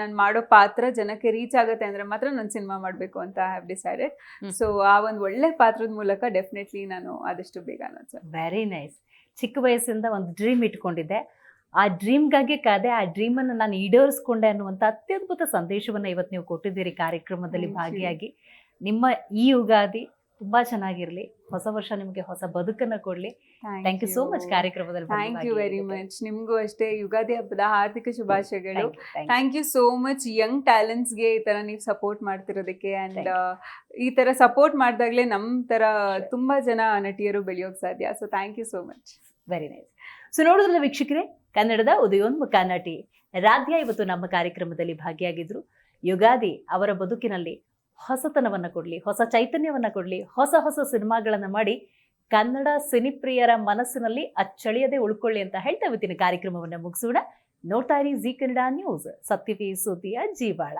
ನಾನು ಮಾಡೋ ಪಾತ್ರ ಜನಕ್ಕೆ ರೀಚ್ ಆಗುತ್ತೆ ಅಂದ್ರೆ ಮಾತ್ರ ನಾನು ಸಿನಿಮಾ ಮಾಡಬೇಕು ಅಂತ ಹ್ಯಾವ್ ಡಿಸೈಡೆಡ್. ಸೊ ಆ ಒಂದು ಒಳ್ಳೆ ಪಾತ್ರದ ಮೂಲಕ ಡೆಫಿನೆಟ್ಲಿ ನಾನು ಆದಷ್ಟು ಬೇಗ ಅನ್ನೋದು ವೆರಿ ನೈಸ್ ಚಿಕ್ಕ ವಯಸ್ಸಿಂದ ಒಂದು ಡ್ರೀಮ್ ಇಟ್ಕೊಂಡಿದ್ದೆ. ಆ ಡ್ರೀಮ್ಗಾಗಿ ಕಾದೆ ಆ ಡ್ರೀಮ್ ಅನ್ನು ನಾನು ಈಡೇರಿಸ್ಕೊಂಡೆ ಅನ್ನುವಂಥ ಅತ್ಯದ್ಭುತ ಸಂದೇಶವನ್ನ ಇವತ್ತು ನೀವು ಕೊಟ್ಟಿದ್ದೀರಿ ಕಾರ್ಯಕ್ರಮದಲ್ಲಿ. ಭಾಗಿಯಾಗಿ. ನಿಮ್ಮ ಈ ಯುಗಾದಿ ತುಂಬಾ ಚೆನ್ನಾಗಿರ್ಲಿ. ಹೊಸ ವರ್ಷ ನಿಮಗೆ ಹೊಸ ಬದುಕನ್ನ ಕೊಡ್ಲಿ. ಥ್ಯಾಂಕ್ ಯು ಸೋ ಮಚ್ ಕಾರ್ಯಕ್ರಮದಲ್ಲಿ ಥ್ಯಾಂಕ್ ಯು ವೆರಿ ಮಚ್ ನಿಮಗೂ ಅಷ್ಟೇ ಯುಗಾದಿ ಹಬ್ಬದ ಹಾರ್ದಿಕ ಶುಭಾಶಯಗಳು. Thank you so much young ಟ್ಯಾಲೆಂಟ್ಸ್ಗೆ ಈ ಥರ ನೀವು ಸಪೋರ್ಟ್ ಮಾಡ್ತಿರೋದಕ್ಕೆ ಆ್ಯಂಡ್ ಈ ತರ ಸಪೋರ್ಟ್ ಮಾಡಿದಾಗಲೇ ನಮ್ಮ ತರ ತುಂಬ ತುಂಬಾ ಜನ ನಟಿಯರು ಬೆಳೆಯೋಕ್ಕೆ ಸಾಧ್ಯ. So thank you so much very nice so ನೋಡಿದ್ರಲ್ಲ ವೀಕ್ಷಕರೇ ಕನ್ನಡದ ಉದಯೋನ್ಮುಖ ನಟಿ ರಾಧ್ಯ ಇವತ್ತು ನಮ್ಮ ಕಾರ್ಯಕ್ರಮದಲ್ಲಿ ಭಾಗಿಯಾಗಿದ್ರು. ಯುಗಾದಿ ಅವರ ಬದುಕಿನಲ್ಲಿ ಹೊಸತನವನ್ನ ಕೊಡ್ಲಿ, ಹೊಸ ಚೈತನ್ಯವನ್ನ ಕೊಡ್ಲಿ, ಹೊಸ ಹೊಸ ಸಿನಿಮಾಗಳನ್ನ ಮಾಡಿ ಕನ್ನಡ ಸಿನಿಪ್ರಿಯರ ಮನಸ್ಸಿನಲ್ಲಿ ಅಚ್ಚಳಿಯದೆ ಉಳ್ಕೊಳ್ಳಿ ಅಂತ ಹೇಳ್ತಾ ಇವತ್ತಿನ ಕಾರ್ಯಕ್ರಮವನ್ನ ಮುಗಿಸೋಣ. ನೋಡ್ತಾ ಇರಿ ಜಿ ಕನ್ನಡ ನ್ಯೂಸ್. ಸತ್ಯವೇ ಸುದ್ದಿಯ ಜೀವಾಳ.